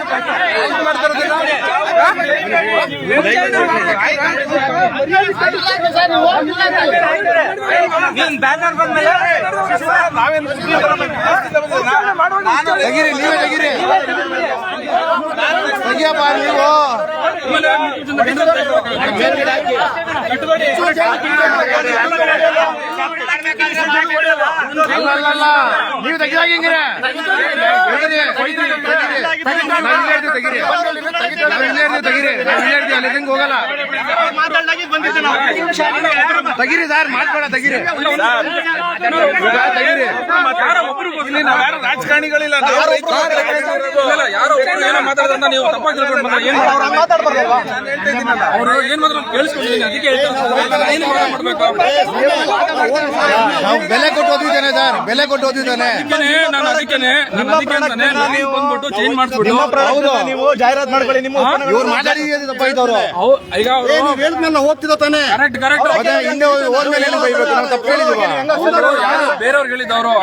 ಕನ್ನಡಕ್ಕೆ. ನೀವೇ ಬ್ಯಾನರ್ ಬಂದ್ಮೇಲೆ ನಾವೇನು ನೀವೇ. ತೆಗೀರಿ ನೀವೇ ತೆಗೀರಿ ತೆಗಿಯಪ್ಪ ನೀವು. ನೀವು ತೆಗಿದಾಗ ತೆಗಿರಿ ತೆಗಿರಿ. ತೆಗಿರಿ. ತೆಗೀರಿ. ಇಲ್ಲೇ ತೆಗೀರಿ ಇಲ್ಲೇ ತೆಗೀರಿ ನಾವ್ ಇಲ್ಲೇ ಇರ್ತೀವಿ ಅಲ್ಲಿ ಹೋಗಲ್ಲ ತೆಗೀರಿ ಸರ್ ಮಾತಾಡ ತೆಗೀರಿ ತೆಗೀರಿ ರಾಜಕಾರಣಿಗಳಿಲ್ಲ ಯಾರೋ ಏನೋ ನೀವು ತಪ್ಪಾಗಿ ಅವ್ರು ಏನ್ ಮಾತ್ರ ಕೇಳಿಸ್ಕೊಂಡಿದ್ದೀನಿ ಅದಕ್ಕೆ ನಾವು ಬೆಲೆ ಕೊಟ್ಟು ಓದಿದ್ದೇನೆ ಸರ್ ಬೆಲೆ ಕೊಟ್ಟು ಓದಿದ್ದೇನೆ ನಾನು ಅದಕ್ಕೇನೆ ನಾನು ಅದಕ್ಕೆ ಅಂತಾನೆ ಲೈನ್ ಬಂದ್ಬಿಟ್ಟು ಚೇಂಜ್ ಮಾಡಿಸ್ಬಿಟ್ಟು ನೀವು ಜಾಹೀರಾತು ಮಾಡ್ಕೊಳ್ಳಿ ನಿಮ್ಮ ಇವ್ರು ಮಾತಾಡಿದ್ದು ತಪ್ಪಾಯ್ತವ್ರು ಅವ್- ಈಗ ನೀವ್ ಹೇಳಿದ್ಮೇಲೆ ಓದ್ತಿದ್ದ ತಾನೆ ಕರೆಕ್ಟ್ ಕರೆಕ್ಟ್ ಅದೇ ಹಿಂದೆ ಹೋದ್ಮೇಲೆ ಏನು ಬೈಬೇಕು ನಾವು ತಪ್ಪು ಹೇಳಿದ್ವ ಯಾರು ಬೇರೆಯವ್ರು ಹೇಳಿದವರು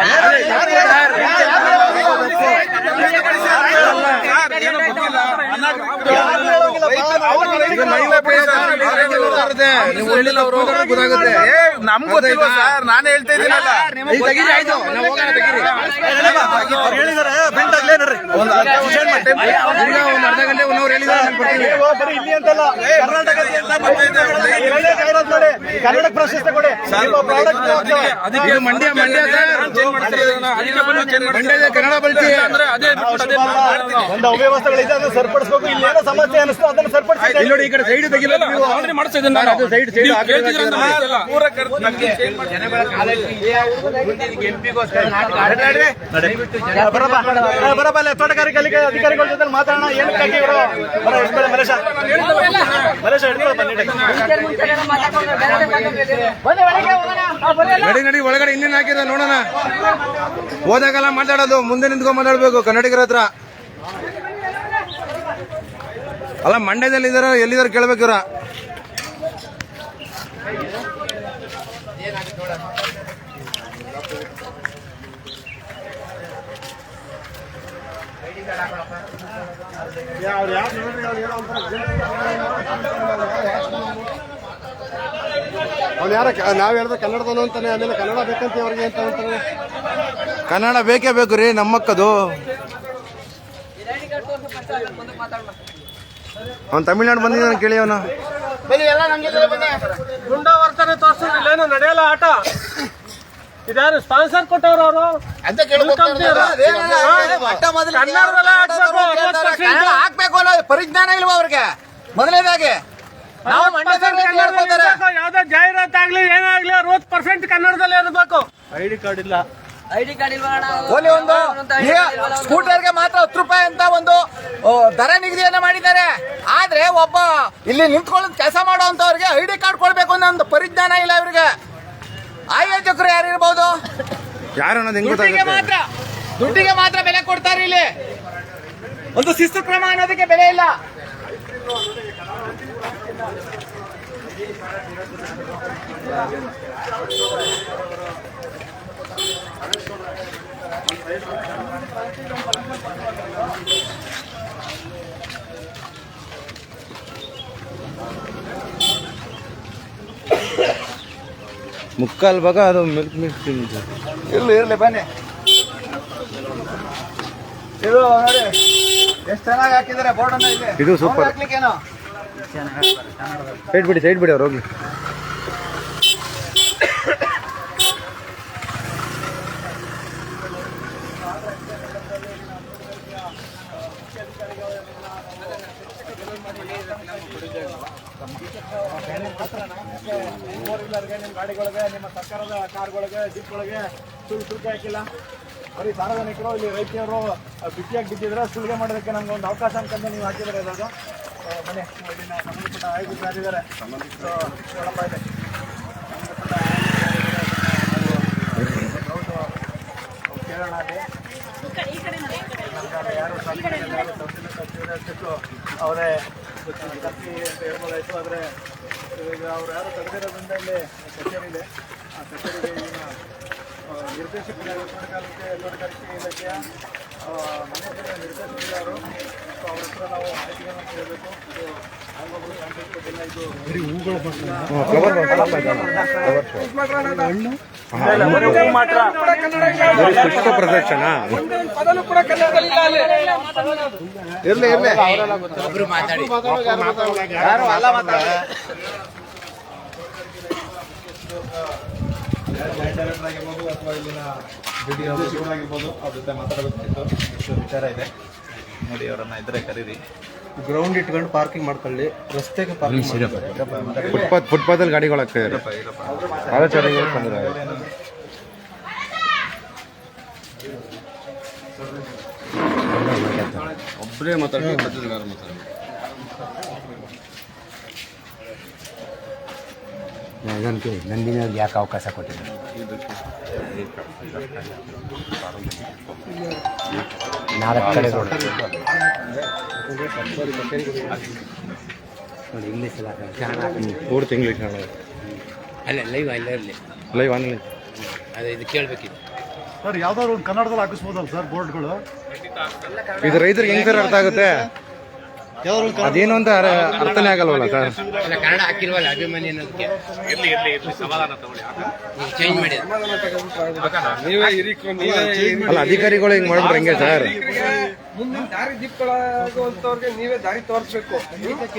ನಮ್ಗೆ ಸರ್ ನಾನೇ ಹೇಳ್ತಾ ಇದ್ದೀನಲ್ಲ ಒಂದು ಅರ್ಧ ಗಂಟೆ ಇಲ್ಲಿ ಅಂತಲ್ಲ ಪ್ರಶಸ್ತಿ ಕೊಡಿ ಅದಕ್ಕೆ ಮಂಡ್ಯ ಮಂಡ್ಯ ಸರ್ ಮಂಡ್ಯದ ಕನ್ನಡ ಬಳಸಿ ಅಂದ್ರೆ ಅದೇ ಅದನ್ನ ಸರಿಪಡಿಸಬೇಕು. ಇಲ್ಲಿ ಏನೋ ಸಮಸ್ಯೆ ಅನಿಸ್ತು ಅದನ್ನ ಸರಿಪಡಿಸಿ ನೋಡಿ ಈ ಕಡೆ ಸೈಡ್ ತೆಗಿಲ್ಲ ನೀವು. ಆಲ್ರೆಡಿ ಮಾಡಿಸ್ತಾ ಇದ್ದೀನಿ ನಾನು. ಅದು. ಜನಗಳ ಕಾಲಕ್ಕೆ ಎಂಪಿಗೋಸ್ಕರ ನಾಟಕ. ಬರಪ್ಪ. ಬರಪ್ಪ. ಅಲ್ಲೇ ತೋಟಗಾರಿಕೆ ಅಧಿಕಾರಿಗಳ ಜೊತೆ ಮಾತಾಡೋಣ. ಏನಕ್ಕಾಗಿ ಇವರು? ಬರ ಇಟ್ಕೊಳ್ಳಿ ಮಲೇಶ. ಮಲೇಶ ಹಿಡ್ಕೊಳಪ್ಪ ನೀಟಾಗಿ ನಡಿ ನಡಿ ಒಳಗಡೆ ಇನ್ನೇನು ಹಾಕಿದ ನೋಡೋಣ. ಹೋದಾಗೆಲ್ಲ ಮಾತಾಡೋದು ಮುಂದೆ ನಿಂತ್ಕೊಂಡು ಮಾತಾಡ್ಬೇಕು ಕನ್ನಡಿಗರ ಹತ್ರ. ಅಲ್ಲ ಮಂಡ್ಯದಲ್ಲಿ ಇದಾರ ಎಲ್ಲಿದಾರ ಕೇಳ್ಬೇಕು ಇವ್ರ. ಅವ್ನು ಯಾರ ನಾವ್ ಹೇಳಿದ್ರೆ ಕನ್ನಡದನು ಅಂತಾನೆ ಆಮೇಲೆ ಕನ್ನಡ ಬೇಕಂತ ಅವ್ರಿಗೆ ಅಂತ ಅಂತಾರೆ? ಕನ್ನಡ ಬೇಕೇ ಬೇಕು ರೀ ನಮ್ಮಕ್ಕದು. ಅವ್ನು ತಮಿಳ್ನಾಡು ಬಂದಿದ್ದಾನೆ ಕೇಳಿ ಅವನು. ಗುಂಡ ವರ್ತನೆ ತೋರಿಸಿದ್ರೆ ಇಲ್ಲೇನು ನಡೆಯಲ್ಲ ಆಟ? ಇದಾರು ಸ್ಪಾನ್ಸರ್ ಕೊಟ್ಟವ್ರು ಅವರು? ಕನ್ನಡದಲ್ಲೇ ಆಡ್ಬೇಕು, 40% ಹಾಕ್ಬೇಕು ಅನ್ನೋ ಪರಿಜ್ಞಾನ ಇಲ್ವಾ ಅವ್ರಿಗೆ? ಮೊದಲನೇದಾಗಿ ಯಾವ್ದೇ ಜಾಹೀರಾತು ಆಗ್ಲಿ ಏನಾಗ್ಲಿ ಅರವತ್ತು ಪರ್ಸೆಂಟ್ ಕನ್ನಡದಲ್ಲೇ ಇರಬೇಕು. ಓಲಿ ಒಂದು ಈಗ ಸ್ಕೂಟರ್ಗೆ ಮಾತ್ರ ಹತ್ತು ರೂಪಾಯಿ ಅಂತ ಒಂದು ದರ ನಿಗದಿಯನ್ನ ಮಾಡಿದ್ದಾರೆ. ಆದ್ರೆ ಒಬ್ಬ ಇಲ್ಲಿ ನಿಂತ್ಕೊಳ್ಳೋದು ಕೆಲಸ ಮಾಡುವಂತವ್ರಿಗೆ ಐ ಡಿ ಕಾರ್ಡ್ ಕೊಡ್ಬೇಕು ಅನ್ನೋ ಒಂದು ಪರಿಜ್ಞಾನ ಇಲ್ಲ ಇವ್ರಿಗೆ. ಆಯೋಜಕರು ಯಾರು ಇರ್ಬೋದು? ಯಾರು ಅನ್ನೋದು ಹೆಂಗ್ ದುಡ್ಡಿಗೆ ಮಾತ್ರ ದುಡ್ಡಿಗೆ ಮಾತ್ರ ಬೆಲೆ ಕೊಡ್ತಾರೆ ಇಲ್ಲಿ. ಒಂದು ಶಿಸ್ತು ಕ್ರಮ ಅನ್ನೋದಕ್ಕೆ ಬೆಲೆ ಇಲ್ಲ. ಮುಕ್ಕಾಲ್ ಭಾಗ ಅದು ಮಿಲ್ಕ್ ಮಿಲ್ಕ್ ತಿಂದು. ಇರ್ಲಿ ಇರ್ಲಿ ಬನ್ನಿ. ಇದು ನೋಡಿ ಎಷ್ಟು ಚೆನ್ನಾಗಿ ಹಾಕಿದ್ದಾರೆ ಬೋರ್ಡ್ ಇಲ್ಲಿ. ಇದು ಸೂಪರ್ ಏನೋ ಸೈಡ್ ಬಿಡಿ ಸೈಡ್ ಬಿಡಿ ಅವ್ರು ಹೋಗ್ಲಿ. ಗಾಡಿಗಳಿಗೆ ನಿಮ್ಮ ಸರ್ಕಾರದ ಕಾರ್ಗಳಿಗೆ ಜೀಪ್ಗಳಿಗೆ ಸುಳ್ಳು ಶುಲ್ಕ ಹಾಕಿಲ್ಲ. ಬರೀ ಸಾರ್ವಜನಿಕರು ಇಲ್ಲಿ ರೈತರು ಬಿಸಿಯಾಗಿ ಬಿದ್ದಿದ್ರೆ ಸುಲಿಗೆ ಮಾಡೋದಕ್ಕೆ ನಮ್ಗೆ ಒಂದು ಅವಕಾಶ ಅಂತಂದು ನೀವು ಹಾಕಿದ್ರೆ ಇವಾಗ ಮನೆ ಇಲ್ಲಿನ ಸಂಬಂಧಪಟ್ಟ ಆಯುಧ ಯಾರಿದ್ದಾರೆ? ಸಂಬಂಧಿಸಿದ ಇದೆ ಸಂಬಂಧಪಟ್ಟ ಕೇಳೋಣ ಯಾರು ಅವರೇ ಅಂತ ಹೇಳ್ಬೋದಾಯ್ತು ಆದರೆ ಈಗ ಅವ್ರು ಯಾರು ತೆಗೆದಿರೋದ್ರಿಂದ ಇಲ್ಲಿ ಕಚೇರಿ ಇದೆ. ಆ ಕಚೇರಿಗೆ ನಿರ್ದೇಶಕರು ತೋಟಗಾರಿಕೆ ತೋಟಗಾರಿಕೆ ಇಲಾಖೆಯ ಪ್ರದರ್ಶನ. ಇರ್ಲಿ ಇರ್ಲಿ ಅಲ್ಲ ಮಾತಾಡ ಜಾಯಿಂಟ್ ಡೈರೆಕ್ಟರ್ ಆಗಿರ್ಬೋದು ಅಥವಾ ಇಲ್ಲಿನ ನಿರ್ದೇಶಕರಾಗಿರ್ಬೋದು ಅವ್ರ ಜೊತೆ ಮಾತಾಡಬೇಕಿತ್ತು ಇಷ್ಟು ವಿಚಾರ ಇದೆ ನೋಡಿ ಅವರನ್ನ ಇದ್ರೆ ಕರೀರಿ ಗ್ರೌಂಡ್ ಇಟ್ಕೊಂಡು ಪಾರ್ಕಿಂಗ್ ಮಾಡ್ಕೊಳ್ಳಿ ರಸ್ತೆಗೆ ಪಾರ್ಕಿಂಗ್ ಫುಟ್ಪಾತ್ ಫುಟ್ಪಾತಲ್ಲಿ ಗಾಡಿಗಳು ಪಾದಚಾರಿಗಳು ತೊಂದರೆ ಒಬ್ಬರೇ ಮಾತಾಡ್ತಾರೆ. ಮಾತಾಡಿ ನಂದಿನಿಯವ್ರಿಗೆ ಯಾಕೆ ಅವಕಾಶ ಕೊಟ್ಟಿದ್ದಾರೆ ನಾಲ್ಕು ಕಡೆ ರೋಡ್ ನೋಡಿ ಇಂಗ್ಲೀಷ್ ಎಲ್ಲ ಪೂರ್ತಿ ಇಂಗ್ಲೀಷ್ ಅಲ್ಲ ಲೈವ್ ಅಲ್ಲ ಇರಲಿ. ಲೈವ್ ಆನ್ಲೈನ್ ಅದೇ ಇದು ಕೇಳಬೇಕಿತ್ತು. ಸರ್ ಯಾವ್ದಾದ್ರು ಒಂದು ಕನ್ನಡದಲ್ಲಿ ಹಾಕಿಸ್ಬೋದಲ್ಲ ಸರ್ ಬೋರ್ಡ್ಗಳು? ಇದು ರೈತರಿಗೆ ಹೆಂಗ್ ಸರ್ ಅರ್ಥ ಆಗುತ್ತೆ? ಅದೇನು ಅಂತ ಅರ- ಅರ್ಥನೇ ಆಗಲ್ವಲ್ಲ ಸರ್? ಅಲ್ಲ ಕನ್ನಡ ಹಾಕಿಲ್ವಲ್ಲ ಅಭಿಮಾನಿ ಅನ್ನೋದಕ್ಕೆ? ಚೇಂಜ್ ಮಾಡಿ ನೀವೇ ಹಿರಿಕೊ- ನೀವೇ ಅಲ್ಲ ಅಧಿಕಾರಿಗಳು ಹಿಂಗ್ ಮಾಡ್ಬಿಟ್ರೆ ಹೆಂಗೆ ಸರ್? ಮುಂದಿನ ದಾರಿ ದೀಪಗಳಾಗುವಂತವ್ರಿಗೆ ನೀವೇ ದಾರಿ ತೋರಿಸ್ಬೇಕು.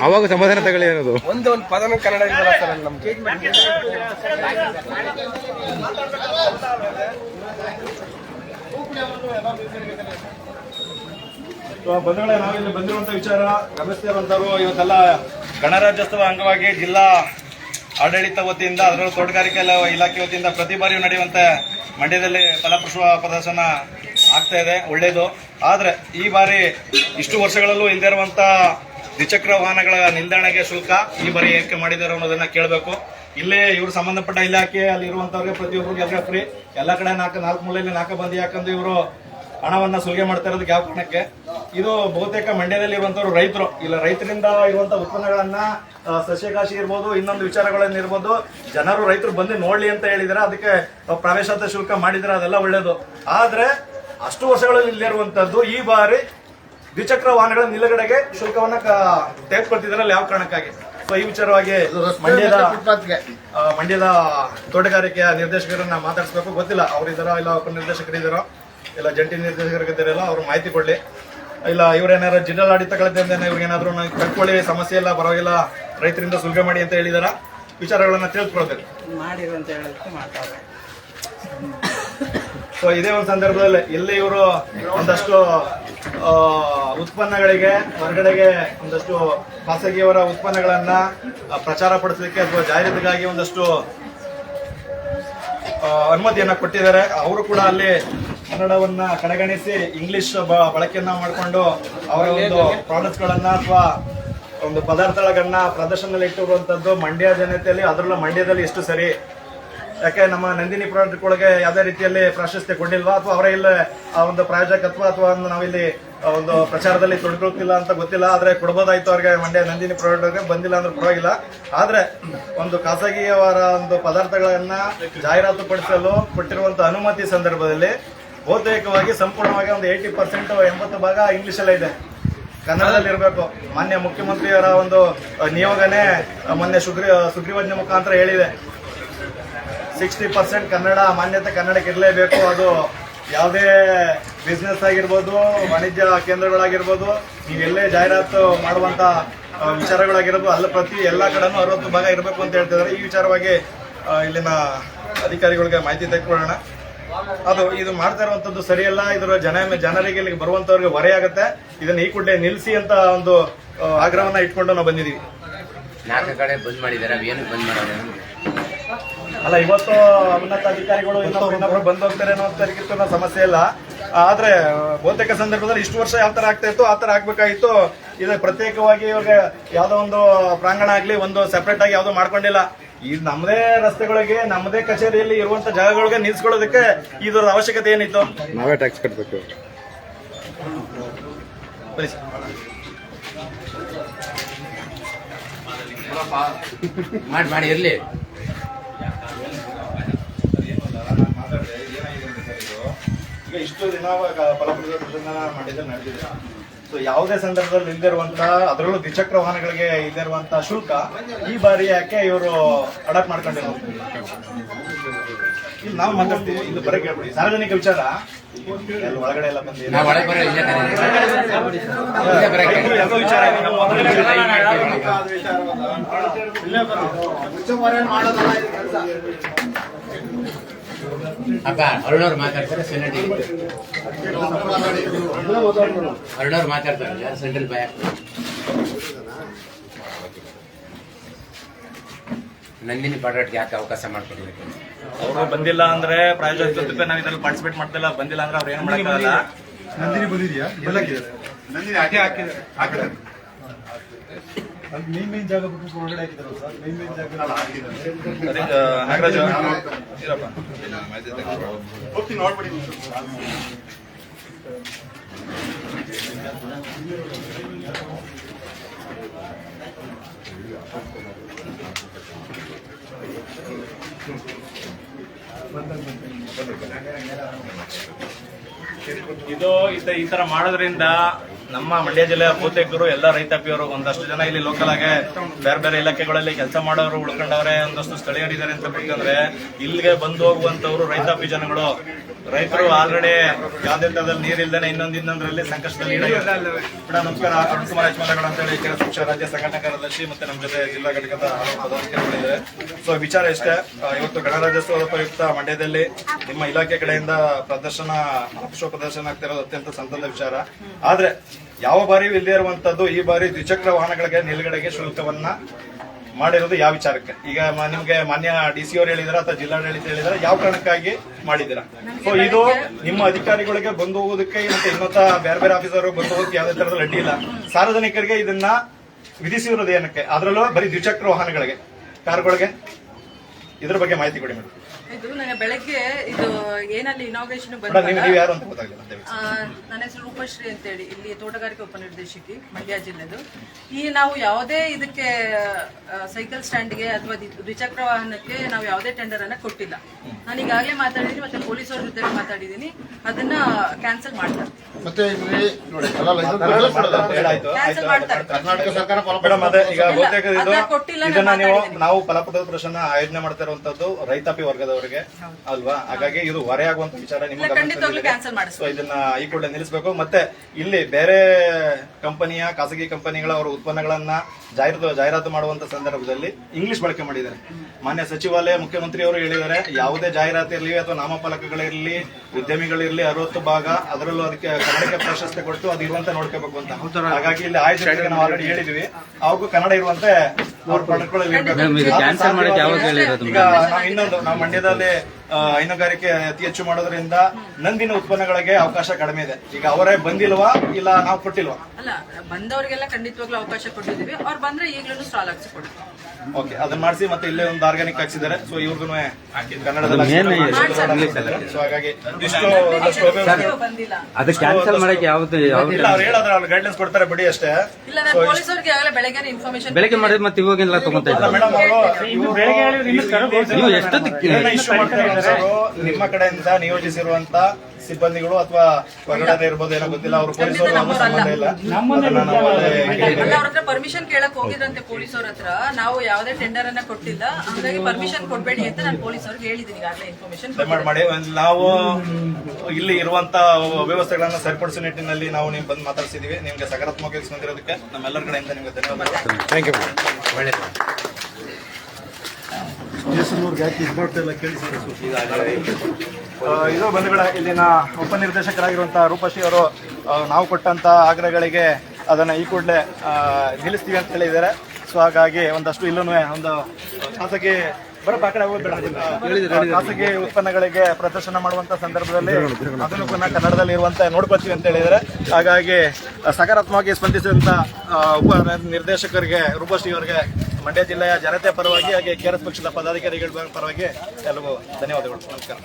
ಅವಾಗ ಸಮಾಧಾನ ತಗೊಳ್ಳಿ ಅನ್ನೋದು. ಒಂದು ಒಂದು ಪದನೂ ಕನ್ನಡ ಇರಲ್ಲ ಸರ್ ನಮ್ಗೆ. ಬಂಧುಗಳೇ ನಾವಿಲ್ಲಿ ಬಂದಿರುವಂತ ವಿಚಾರ ಗಮನಿಸ್ತಿರುವಂತರು ಇವತ್ತೆಲ್ಲ ಗಣರಾಜ್ಯೋತ್ಸವ ಅಂಗವಾಗಿ ಜಿಲ್ಲಾ ಆಡಳಿತ ವತಿಯಿಂದ, ಅದರಲ್ಲೂ ತೋಟಗಾರಿಕೆ ಇಲಾ- ಇಲಾಖೆ ವತಿಯಿಂದ ಪ್ರತಿ ಬಾರಿಯೂ ನಡೆಯುವಂತೆ ಮಂಡ್ಯದಲ್ಲಿ ಫಲಪುಷ್ಪ ಪ್ರದರ್ಶನ ಆಗ್ತಾ ಇದೆ ಒಳ್ಳೆಯದು ಆದರೆ, ಈ ಬಾರಿ ಇಷ್ಟು ವರ್ಷಗಳಲ್ಲೂ ಇಲ್ಲದೆ ಇರುವಂಥ ದ್ವಿಚಕ್ರ ವಾಹನಗಳ ನಿಲ್ದಾಣಕ್ಕೆ ಶುಲ್ಕ ಈ ಬಾರಿ ಏಕೆ ಮಾಡಿದ್ದಾರೆ ಅನ್ನೋದನ್ನ ಕೇಳಬೇಕು. ಇಲ್ಲೇ ಇವರು ಸಂಬಂಧಪಟ್ಟ ಇಲಾಖೆ, ಅಲ್ಲಿ ಇರುವಂತವ್ರಿಗೆ ಪ್ರತಿಯೊಬ್ಬರಿಗೆ ಎಲ್ಲ ಫ್ರೀ. ಎಲ್ಲ ಕಡೆ ನಾಲ್ಕು ನಾಲ್ಕು ಮೂಲೆಯಲ್ಲಿ ನಾಲ್ಕು ಬಂದಿ, ಯಾಕಂದ್ರೆ ಇವರು ಹಣವನ್ನ ಸುಲಿಗೆ ಮಾಡ್ತಾ ಇರೋದು ಯಾವ ಕಾರಣಕ್ಕೆ? ಇದು ಬಹುತೇಕ ಮಂಡ್ಯದಲ್ಲಿ ಇರುವಂತವ್ರು ರೈತರು. ಇಲ್ಲ ರೈತರಿಂದ ಇರುವಂತ ಉತ್ಪನ್ನಗಳನ್ನ ಸಸ್ಯಕಾಶಿ ಇರ್ಬೋದು ಇನ್ನೊಂದು ವಿಚಾರಗಳನ್ನ ಇರ್ಬೋದು ಜನರು ರೈತರು ಬಂದು ನೋಡ್ಲಿ ಅಂತ ಹೇಳಿದ್ರೆ ಅದಕ್ಕೆ ಪ್ರವೇಶಾತ ಶುಲ್ಕ ಮಾಡಿದ್ರೆ ಅದೆಲ್ಲ ಒಳ್ಳೇದು. ಆದ್ರೆ ಅಷ್ಟು ವರ್ಷಗಳಲ್ಲಿ ಇಲ್ಲಿರುವಂತದ್ದು ಈ ಬಾರಿ ದ್ವಿಚಕ್ರ ವಾಹನಗಳ ನಿಲುಗಡೆಗೆ ಶುಲ್ಕವನ್ನ ತೆಗೆದುಕೊಳ್ತಿದ್ರಲ್ಲ ಯಾವ ಕಾರಣಕ್ಕಾಗಿ? ಸೊ ಈ ವಿಚಾರವಾಗಿ ಮಂಡ್ಯದ ಮಂಡ್ಯದ ತೋಟಗಾರಿಕೆಯ ನಿರ್ದೇಶಕರನ್ನ ಮಾತಾಡಿಸ್ಬೇಕು ಗೊತ್ತಿಲ್ಲ. ಅವ್ರಿದಾರೋ ಇಲ್ಲ ಉಪನಿರ್ದೇಶಕರಿದ್ದಾರೋ ಇಲ್ಲ ಜಂಟಿ ನಿರ್ದೇಶಕರಿದ್ದಾರಲ್ಲ ಅವ್ರು ಮಾಹಿತಿ ಕೊಡ್ಲಿ. ಇಲ್ಲ ಇವ್ರೇನಾರು ಜಿಲ್ಲಾಡಳಿತಗಳಿಂದ ಇವ್ರಿಗೇನಾದ್ರು ಕಟ್ಕೊಳ್ಳಿ ಸಮಸ್ಯೆ ಇಲ್ಲ ಪರವಾಗಿಲ್ಲ ರೈತರಿಂದ ಸುಲಭ ಮಾಡಿ ಅಂತ ಹೇಳಿದಾರ. ವಿಚಾರಗಳನ್ನ ತಿಳಿಸ್ಕೊಳ್ಬೇಕು ಅಂತ ಮಾತಾಡ ಸೊ ಇದೇ ಒಂದು ಸಂದರ್ಭದಲ್ಲಿ ಇಲ್ಲಿ ಇವರು ಒಂದಷ್ಟು ಉತ್ಪನ್ನಗಳಿಗೆ ಹೊರಗಡೆಗೆ ಒಂದಷ್ಟು ಖಾಸಗಿಯವರ ಉತ್ಪನ್ನಗಳನ್ನ ಪ್ರಚಾರ ಪಡಿಸಲಿಕ್ಕೆ ಅಥವಾ ಜಾಹೀರಾತಿಗಾಗಿ ಒಂದಷ್ಟು ಅನುಮತಿಯನ್ನ ಕೊಟ್ಟಿದ್ದಾರೆ. ಅವರು ಕೂಡ ಅಲ್ಲಿ ಕನ್ನಡವನ್ನ ಕಡೆಗಣಿಸಿ ಇಂಗ್ಲಿಷ್ ಬ- ಬಳಕೆಯನ್ನ ಮಾಡಿಕೊಂಡು ಅವರ ಒಂದು ಪ್ರಾಡಕ್ಟ್ ಗಳನ್ನ ಅಥವಾ ಒಂದು ಪದಾರ್ಥಗಳನ್ನ ಪ್ರದರ್ಶನದಲ್ಲಿ ಇಟ್ಟಿರುವಂತದ್ದು ಮಂಡ್ಯ ಜನತೆಯಲ್ಲಿ ಅದರಲ್ಲೂ ಮಂಡ್ಯದಲ್ಲಿ ಎಷ್ಟು ಸರಿ. ಯಾಕೆ ನಮ್ಮ ನಂದಿನಿ ಪ್ರಾಡಕ್ಟ್ ಒಳಗೆ ಯಾವುದೇ ರೀತಿಯಲ್ಲಿ ಪ್ರಾಶಸ್ತ್ಯ ಕೊಟ್ಟಿಲ್ವಾ ಅಥವಾ ಅವರ ಇಲ್ಲೇ ಆ ಒಂದು ಪ್ರಾಯೋಜಕತ್ವ ಅಥವಾ ಒಂದು ನಾವಿಲ್ಲಿ ಒಂದು ಪ್ರಚಾರದಲ್ಲಿ ತೊಡ್ಕೊಳ್ತಿಲ್ಲ ಅಂತ ಗೊತ್ತಿಲ್ಲ. ಆದ್ರೆ ಕೊಡ್ಬೋದಾಯ್ತು ಅವ್ರಿಗೆ ಮಂಡ್ಯ ನಂದಿನಿ ಪ್ರಾಡಕ್ಟ್ ಬಂದಿಲ್ಲ ಅಂದ್ರೆ ಪರವಾಗಿಲ್ಲ. ಆದ್ರೆ ಒಂದು ಖಾಸಗಿಯವರ ಒಂದು ಪದಾರ್ಥಗಳನ್ನ ಜಾಹೀರಾತು ಪಡಿಸಲು ಕೊಟ್ಟಿರುವಂತ ಅನುಮತಿ ಸಂದರ್ಭದಲ್ಲಿ ಬಹುತೇಕವಾಗಿ ಸಂಪೂರ್ಣವಾಗಿ ಒಂದು ಏಯ್ಟಿ ಪರ್ಸೆಂಟ್ ಎಂಬತ್ತು ಭಾಗ ಇಂಗ್ಲಿಷ್ ಅಲ್ಲೇ ಇದೆ. ಕನ್ನಡದಲ್ಲಿ ಇರಬೇಕು. ಮಾನ್ಯ ಮುಖ್ಯಮಂತ್ರಿಯವರ ಒಂದು ನಿಯೋಗನೇ ಮೊನ್ನೆ ಸುಗ್ರಿ ಸುಗ್ರೀವಾಜ್ಞೆ ಮುಖಾಂತರ ಹೇಳಿದೆ. ಸಿಕ್ಸ್ಟಿ ಪರ್ಸೆಂಟ್ ಕನ್ನಡ, ಮಾನ್ಯತೆ ಕನ್ನಡಕ್ಕೆ ಇರಲೇಬೇಕು. ಅದು ಯಾವುದೇ ಬಿಸ್ನೆಸ್ ಆಗಿರ್ಬೋದು, ವಾಣಿಜ್ಯ ಕೇಂದ್ರಗಳಾಗಿರ್ಬೋದು ನೀವೆಲ್ಲೇ ಜಾಹೀರಾತು ಮಾಡುವಂಥ ವಿಚಾರಗಳಾಗಿರ್ಬೋದು, ಅಲ್ಲಿ ಪ್ರತಿ ಎಲ್ಲ ಕಡೆನೂ ಅರವತ್ತು ಭಾಗ ಇರಬೇಕು ಅಂತ ಹೇಳ್ತಿದ್ದಾರೆ. ಈ ವಿಚಾರವಾಗಿ ಇಲ್ಲಿನ ಅಧಿಕಾರಿಗಳಿಗೆ ಮಾಹಿತಿ ತೆಗೆದುಕೊಳ್ಳೋಣ. ಅದು ಇದು ಮಾಡ್ತಾ ಇರುವಂತದ್ದು ಸರಿಯಲ್ಲ. ಇದರ ಜನ ಜನರಿಗೆ ಇಲ್ಲಿಗೆ ಬರುವಂತವ್ರಿಗೆ ಹೊರೆಯಾಗತ್ತೆ ಇದನ್ನ ಈ ಕೂಡಲೇ ನಿಲ್ಲಿಸಿ ಅಂತ ಒಂದು ಆಗ್ರಹವನ್ನ ಇಟ್ಕೊಂಡು ನಾವು ಬಂದಿದೀವಿ ನಾಲ್ಕು ಕಡೆ ಬಂದ್ ಮಾಡಿದಾರೆ ಅವ್ ಏನಕ್ಕೆ ಬಂದ್ ಮಾಡೋದು? ಅಲ್ಲ ಇವತ್ತು ಉನ್ನತ ಅಧಿಕಾರಿಗಳು ಇನ್ನೊಬ್ರು ಇನ್ನೊಬ್ರು ಹೋಗ್ತಾರೆ. ಅನ್ನೋ ತರಗಿತ್ತು ಅನ್ನೋ ಸಮಸ್ಯೆ ಇಲ್ಲ. ಆದ್ರೆ ಬಹುತೇಕ ಸಂದರ್ಭದಲ್ಲಿ ಇಷ್ಟು ವರ್ಷ ಯಾವ ತರ ಆಗ್ತಾ ಇತ್ತು ಆ ತರ ಆಗ್ಬೇಕಾಗಿತ್ತು. ಇದು ಪ್ರತ್ಯೇಕವಾಗಿ ಇವಾಗ ಯಾವ್ದೋ ಒಂದು ಪ್ರಾಂಗಣ ಆಗ್ಲಿ ಒಂದು ಸೆಪರೇಟ್ ಆಗಿ ಯಾವ್ದೋ ಮಾಡ್ಕೊಂಡಿಲ್ಲ. ಈ ನಮ್ಮದೇ ರಸ್ತೆಗಳಿಗೆ ನಮ್ಮದೇ ಕಚೇರಿಯಲ್ಲಿ ಇರುವಂತ ಜಾಗಗಳಿಗೆ ನಿಲ್ಸ್ಕೊಳ್ಳೋದಕ್ಕೆ ಇದರ ಅವಶ್ಯಕತೆ ಏನಿತ್ತು? ನಾವೇ ಟ್ಯಾಕ್ಸ್ ಕಟ್ಟಬೇಕು ಬನ್ನಿ. ಸರ್. ಮಾಡಿ ಮಾಡಿ ಇರ್ಲಿ. ಈಗ ಇಷ್ಟು ದಿನ ಫಲಪ್ರದ ಮಾಡಿದ್ರೆ ನಡೆದಿದೆ. ಸೊ ಯಾವುದೇ ಸಂದರ್ಭದಲ್ಲಿ ಇಲ್ದಿರುವಂತ ಅದರಲ್ಲೂ ದ್ವಿಚಕ್ರ ವಾಹನಗಳಿಗೆ ಇಲ್ದಿರುವಂತಹ ಶುಲ್ಕ ಈ ಬಾರಿ ಯಾಕೆ ಇವರು ಅಡಾಪ್ಟ್ ಮಾಡ್ಕೊಂಡಿರೋ ಇಲ್ಲಿ ನಾವು ಮಾತಾಡ್ತೀವಿ ಇದು ಬರೀ ಕೇಳ್ಬಿಡಿ. ಸಾರ್ವಜನಿಕ ವಿಚಾರ. ಎಲ್ಲ ಒಳಗಡೆ ಎಲ್ಲ ಬಂದಿ ಒಳಗೆ ಅಪ್ಪ ಅರುಣವ್ರು ಮಾತಾಡ್ತಾರೆ ಸೆನೆಟ್ ಅರುಣವ್ರು ಮಾತಾಡ್ತಾರೆ ಯಾರು ಸೆಂಟ್ರಲ್ ಭಯ? ನಂದಿನಿ ಪಾಠಕ್ಕೆ ಯಾಕೆ ಅವಕಾಶ ಮಾಡ್ಕೊಡ್ಬೇಕು? ಅವರು ಬಂದಿಲ್ಲ ಅಂದ್ರೆ ಪ್ರಾಯೋಜಕ ಜೊತೆ ನಾವು ಇದ್ರಲ್ಲಿ ಪಾರ್ಟಿಸಿಪೇಟ್ ಮಾಡ್ತಿಲ್ಲ ಬಂದಿಲ್ಲ ಅಂದ್ರೆ ಅವ್ರು ಏನು ಮಾಡಕ್ಕಾಗಲ್ಲ. ನಂದಿನಿ ಬಂದಿದ್ಯಾ? ಎಲ್ಲ ನಂದಿನಿ ಅದೇ ಹಾಕಿದ್ರೆ ಹಾಕಿದ್ದಾರೆ ಮೇನ್ ಮೇನ್ ಜಾಗ ಬಿಟ್ಟು ಒಳಗಡೆ ಹಾಕಿದಾರಲ್ಲ ಸರ್ ಮೇನ್ ಮೇನ್ ಜಾಗ ಹಾಕಿದ್ದಾರೆ ನಾಗರಾಜ ಇರಪ್ಪ. ಹೋಗ್ತೀನಿ ನೋಡ್ಬಿಡಿ. ಇದು ಇದ- ಈ ತರ ಮಾಡೋದ್ರಿಂದ ನಮ್ಮ ಮಂಡ್ಯ ಜಿಲ್ಲೆಯ ಬಹುತೇಕರು ಎಲ್ಲ ರೈತಾಪಿಯವರು ಒಂದಷ್ಟು ಜನ ಇಲ್ಲಿ ಲೋಕಲ್ ಆಗಿ ಬೇರೆ ಬೇರೆ ಇಲಾಖೆಗಳಲ್ಲಿ ಕೆಲಸ ಮಾಡೋರು ಉಳ್ಕೊಂಡವ್ರೆ, ಒಂದಷ್ಟು ಸ್ಥಳೀಯರಿದ್ದಾರೆ ಅಂತ ಬಿಟ್ಟಂದ್ರೆ ಇಲ್ಲಿಗೆ ಬಂದು ಹೋಗುವಂತವ್ರು ರೈತಾಪಿ ಜನಗಳು. ರೈತರು ಆಲ್ರೆಡಿ ಯಾವ್ದೇ ತರದಲ್ಲಿ ನೀರಿಲ್ದೇನೆ ಇನ್ನೊಂದ್ ಇನ್ನೊಂದ್ರಲ್ಲಿ ಸಂಕಷ್ಟದಲ್ಲಿ. ನಮಸ್ಕಾರ. ಕುಮಾರ್ ಯಜಮಾನಗಳು ಅಂತ ಹೇಳಿ ಕೆಲ ಪಕ್ಷ ರಾಜ್ಯ ಸಂಘಟನಾ ಕಾರ್ಯದರ್ಶಿ ಮತ್ತೆ ನಮ್ಮ ಜೊತೆ ಜಿಲ್ಲಾ ಘಟಕದ ಸೊ ವಿಚಾರ ಇಷ್ಟೇ. ಇವತ್ತು ಗಣರಾಜ್ಯೋತ್ಸವದ ಪ್ರಯುಕ್ತ ಮಂಡ್ಯದಲ್ಲಿ ನಿಮ್ಮ ಇಲಾಖೆ ಕಡೆಯಿಂದ ಪ್ರದರ್ಶನ ಪುಷ್ಪ ಪ್ರದರ್ಶನ ಆಗ್ತಿರೋದು ಅತ್ಯಂತ ಸಂತದ ವಿಚಾರ. ಆದ್ರೆ ಯಾವ ಬಾರಿ ಇಲ್ಲದೆ ಇರುವಂತದ್ದು ಈ ಬಾರಿ ದ್ವಿಚಕ್ರ ವಾಹನಗಳಿಗೆ ನಿಲುಗಡೆಗೆ ಶುಲ್ಕವನ್ನ ಮಾಡಿರೋದು ಯಾವ ವಿಚಾರಕ್ಕೆ? ಈಗ ನಿಮ್ಗೆ ಮಾನ್ಯ ಡಿ ಸಿ ಅವ್ರು ಹೇಳಿದಾರ ಅಥವಾ ಜಿಲ್ಲಾಡಳಿತ ಹೇಳಿದಾರ? ಯಾವ ಕಾರಣಕ್ಕಾಗಿ ಮಾಡಿದ್ದೀರಾ? ಸೊ ಇದು ನಿಮ್ಮ ಅಧಿಕಾರಿಗಳಿಗೆ ಬಂದು ಹೋಗೋದಕ್ಕೆ ಮತ್ತೆ ಇನ್ನೊತ್ತ ಬೇರೆ ಬೇರೆ ಆಫೀಸರ್ ಬಂದು ಹೋಗೋದಕ್ಕೆ ಯಾವುದೇ ತರದಲ್ಲಿ ಅಡ್ಡಿ ಇಲ್ಲ. ಸಾರ್ವಜನಿಕರಿಗೆ ಇದನ್ನ ವಿಧಿಸಿರೋದು ಏನಕ್ಕೆ? ಅದರಲ್ಲೂ ಬರೀ ದ್ವಿಚಕ್ರ ವಾಹನಗಳಿಗೆ ಕಾರ್ಗಳಿಗೆ? ಇದ್ರ ಬಗ್ಗೆ ಮಾಹಿತಿ ಕೊಡಿ ಮೇಡಮ್. ಇದು ನನಗೆ ಬೆಳಗ್ಗೆ ಇದು ಏನಲ್ಲಿ ಇನಾಗ್ರೇಷನ್. ನನ್ನ ಹೆಸರು ರೂಪಶ್ರೀ ಅಂತೇಳಿ. ಇಲ್ಲಿ ತೋಟಗಾರಿಕೆ ಉಪನಿರ್ದೇಶಕಿ ಮಂಡ್ಯ ಜಿಲ್ಲೆದು. ಈ ನಾವು ಯಾವುದೇ ಇದಕ್ಕೆ ಸೈಕಲ್ ಸ್ಟ್ಯಾಂಡ್ಗೆ ಅಥವಾ ದ್ವಿಚಕ್ರ ವಾಹನಕ್ಕೆ ನಾವು ಯಾವುದೇ ಟೆಂಡರ್ ಅನ್ನ ಕೊಟ್ಟಿಲ್ಲ. ನಾನು ಈಗಾಗಲೇ ಮಾತಾಡಿದ್ದೀನಿ ಮತ್ತೆ ಪೊಲೀಸರ ಜೊತೆ ಮಾತಾಡಿದ್ದೀನಿ. ಅದನ್ನ ಕ್ಯಾನ್ಸಲ್ ಮಾಡ್ತಾರೆ. ಕ್ಯಾನ್ಸಲ್ ಮಾಡ್ತಾರೆ. ಕರ್ನಾಟಕ ಸರ್ಕಾರ ನೀವು ನಾವು ಫಲಪ್ರದ ಪ್ರಶ್ನ ಆಯೋಜನೆ ಮಾಡ್ತಾ ಇರುವಂತದ್ದು ರೈತಾಪಿ ವರ್ಗದವರಿಗೆ ಅಲ್ವಾ? ಹಾಗಾಗಿ ಇದು ಹೊರೆಯಾಗುವಂತ ವಿಚಾರ ನಿಮ್ಮ ಇದನ್ನ ಈ ಕೂಡಲೇ ನಿಲ್ಲಿಸಬೇಕು. ಮತ್ತೆ ಇಲ್ಲಿ ಬೇರೆ ಕಂಪನಿಯ ಖಾಸಗಿ ಕಂಪನಿಗಳ ಅವರ ಉತ್ಪನ್ನಗಳನ್ನ ಜಾಹೀರಾತು ಜಾಹೀರಾತು ಮಾಡುವಂತ ಸಂದರ್ಭದಲ್ಲಿ ಇಂಗ್ಲಿಷ್ ಬಳಕೆ ಮಾಡಿದ್ದಾರೆ. ಮಾನ್ಯ ಸಚಿವಾಲಯ ಮುಖ್ಯಮಂತ್ರಿ ಅವರು ಹೇಳಿದ್ದಾರೆ ಯಾವುದೇ ಜಾಹೀರಾತು ಇರಲಿ ಅಥವಾ ನಾಮಫಲಕಗಳಿರಲಿ ಉದ್ಯಮಿಗಳಿರಲಿ ಅರವತ್ತು ಭಾಗ ಅದರಲ್ಲೂ ಅದಕ್ಕೆ ಕನ್ನಡಕ್ಕೆ ಪ್ರಶಸ್ತಿ ಕೊಟ್ಟು ಅದು ಇರುವಂತ ನೋಡ್ಕೋಬೇಕು ಅಂತ. ಹಾಗಾಗಿ ಇಲ್ಲಿ ಆಯ್ತು ನಾವು ಆಲ್ರೆಡಿ ಹೇಳಿದ್ವಿ. ಅವ್ರಿಗೂ ಕನ್ನಡ ಇರುವಂತೆ ಅವ್ರ ಕ್ಯಾನ್ಸಲ್ ಹೇಳಿರೋದು ಈಗ ಇನ್ನೊಂದು ನಮ್ಮ ಮಂಡ್ಯದಲ್ಲಿ ಹೈನುಗಾರಿಕೆ ಅತಿ ಹೆಚ್ಚು ಮಾಡೋದ್ರಿಂದ ನಂದಿನ ಉತ್ಪನ್ನಗಳಿಗೆ ಅವಕಾಶ ಕಡಿಮೆ ಇದೆ. ಈಗ ಅವರೇ ಬಂದಿಲ್ವಾ ಇಲ್ಲ ನಾವು ಕೊಟ್ಟಿಲ್ವಾ? ಅಲ್ಲ ಬಂದವರಿಗೆಲ್ಲ ಖಂಡಿತವಾಗ್ಲೂ ಅವಕಾಶ ಕೊಟ್ಟಿದ್ದೀವಿ. ಅವ್ರು ಬಂದ್ರೆ ಈಗಲೂ ಸ್ಟಾಲ್ ಹಾಕ್ಸಿಕೊಡ್ತೀವಿ. ಓಕೆ ಅದನ್ನ ಮಾಡಿಸಿ ಮತ್ತೆ ಇಲ್ಲೇ ಒಂದು ಆರ್ಗಾನಿಕ್ ಹಾಕ್ಸಿದ್ದಾರೆ. ಸೊ ಇವ್ರಿಗೂ ಕನ್ನಡದಲ್ಲಿ ಸೊ ಹಾಗಾಗಿ ಇಷ್ಟು ಬಂದಿಲ್ಲ. ಅದು ಕ್ಯಾನ್ಸಲ್ ಮಾಡಕ್ಕೆ ಯಾವ್ದು ಇಲ್ಲ ಅವ್ರು ಹೇಳಿದ್ರೆ ಅವ್ರು ಗೈಡ್ಲೈನ್ಸ್ ಕೊಡ್ತಾರೆ ಬಿಡಿ ಅಷ್ಟೇ. ಇಲ್ಲ ನಾನು ಪೊಲೀಸರಿಗೆ ಆಗಲೇ ಬೆಳಗ್ಗೆ ಇನ್ಫಾರ್ಮೇಶನ್ ಬೆಳಗ್ಗೆ ಮಾಡಿದ್ರೆ ಮತ್ತೆ ಇವಾಗ ತಗೊಂತ ಇದ್ದಾರೆ. ಮೇಡಮ್ ಅವರು ನೀವು ಎಷ್ಟೊತ್ತಿಗೆ ಇಶ್ಯೂ ಇದ್ದಾರೆ ನಿಮ್ಮ ಕಡೆಯಿಂದ ನಿಯೋಜಿಸಿರುವಂತ ಸಿಬ್ಬಂದಿಗಳು ಅಥವಾ ಹೊರಗಡೆ ಇರ್ಬೋದು ಏನೋ ಗೊತ್ತಿಲ್ಲ ಅವರು ಪೊಲೀಸರು ನಮ್ಗೆ ಸಂಬಂಧ ಇಲ್ಲ. ಅದನ್ನ ನಾವು ಅಲ್ಲೇ ಅಲ್ಲ ಅವ್ರ ಹತ್ರ ಪರ್ಮಿಷನ್ ಕೇಳಕ್ ಹೋಗಿದ್ರಂತೆ ಪೊಲೀಸರ ಹತ್ರ. ನಾವು ಯಾವುದೇ ಟೆಂಡರ್ ಅನ್ನ ಕೊಟ್ಟಿಲ್ಲ. ಹಂಗಾಗಿ ಪರ್ಮಿಷನ್ ಕೊಡ್ಬೇಡಿ ಅಂತ ನಾನು ಪೊಲೀಸರಿಗೆ ಹೇಳಿದ್ದೀನಿ. ಈಗಾಗಲೇ ಇನ್ಫಾರ್ಮೇಶನ್ ದಯಮಾಡಿ ಮಾಡಿ. ಒಂದ್ ನಾವು ಇಲ್ಲಿ ಇರುವಂತ ವ್ಯವಸ್ಥೆಗಳನ್ನ ಸರಿಪಡಿಸೋ ನಿಟ್ಟಿನಲ್ಲಿ ನಾವು ನಿಮ್ ಬಂದು ಮಾತಾಡ್ಸಿದೀವಿ. ನಿಮ್ಗೆ ಸಕಾರಾತ್ಮಕವಾಗಿ ಸ್ಪಂದಿರೋದಕ್ಕೆ ನಮ್ಮೆಲ್ಲರ ಕಡೆಯಿಂದ ನಿಮ್ಗೆ ಧನ್ಯವಾದಗಳು. ಒಳ್ಳೇದು ಆ, ಇದು ಬಂಧುಗಳ, ಇಲ್ಲಿನ ಉಪನಿರ್ದೇಶಕರಾಗಿರುವಂತಹ ರೂಪಶ್ರೀ ಅವರು ನಾವು ಕೊಟ್ಟಂತ ಆಗ್ರಹಗಳಿಗೆ ಅದನ್ನ ಈ ಕೂಡಲೇ ನಿಲ್ಲಿಸ್ತೀವಿ ಅಂತ ಹೇಳಿದ್ದಾರೆ. ಸೊ, ಹಾಗಾಗಿ ಒಂದಷ್ಟು ಇಲ್ಲೂ ಒಂದು ಖಾಸಗಿ ಖಾಸಗಿ ಉತ್ಪನ್ನಗಳಿಗೆ ಪ್ರದರ್ಶನ ಮಾಡುವಂತ ಸಂದರ್ಭದಲ್ಲಿ ಅದನ್ನು ಕೂಡ ಕನ್ನಡದಲ್ಲಿ ಇರುವಂತ ನೋಡ್ಕೊಳ್ತೀವಿ ಅಂತ ಹೇಳಿದ್ರೆ ಹಾಗಾಗಿ ಸಕಾರಾತ್ಮಕವಾಗಿ ಸ್ಪಂದಿಸಿದಂತ ಉಪ ನಿರ್ದೇಶಕರಿಗೆ ರೂಪಶ್ರೀ ಅವರಿಗೆ ಮಂಡ್ಯ ಜಿಲ್ಲೆಯ ಜನತೆ ಪರವಾಗಿ ಹಾಗೆ ಕೆಆರ್ಎಸ್ ಪಕ್ಷದ ಪದಾಧಿಕಾರಿಗಳ ಪರವಾಗಿ ಕೆಲವು ಧನ್ಯವಾದಗಳು. ನಮಸ್ಕಾರ.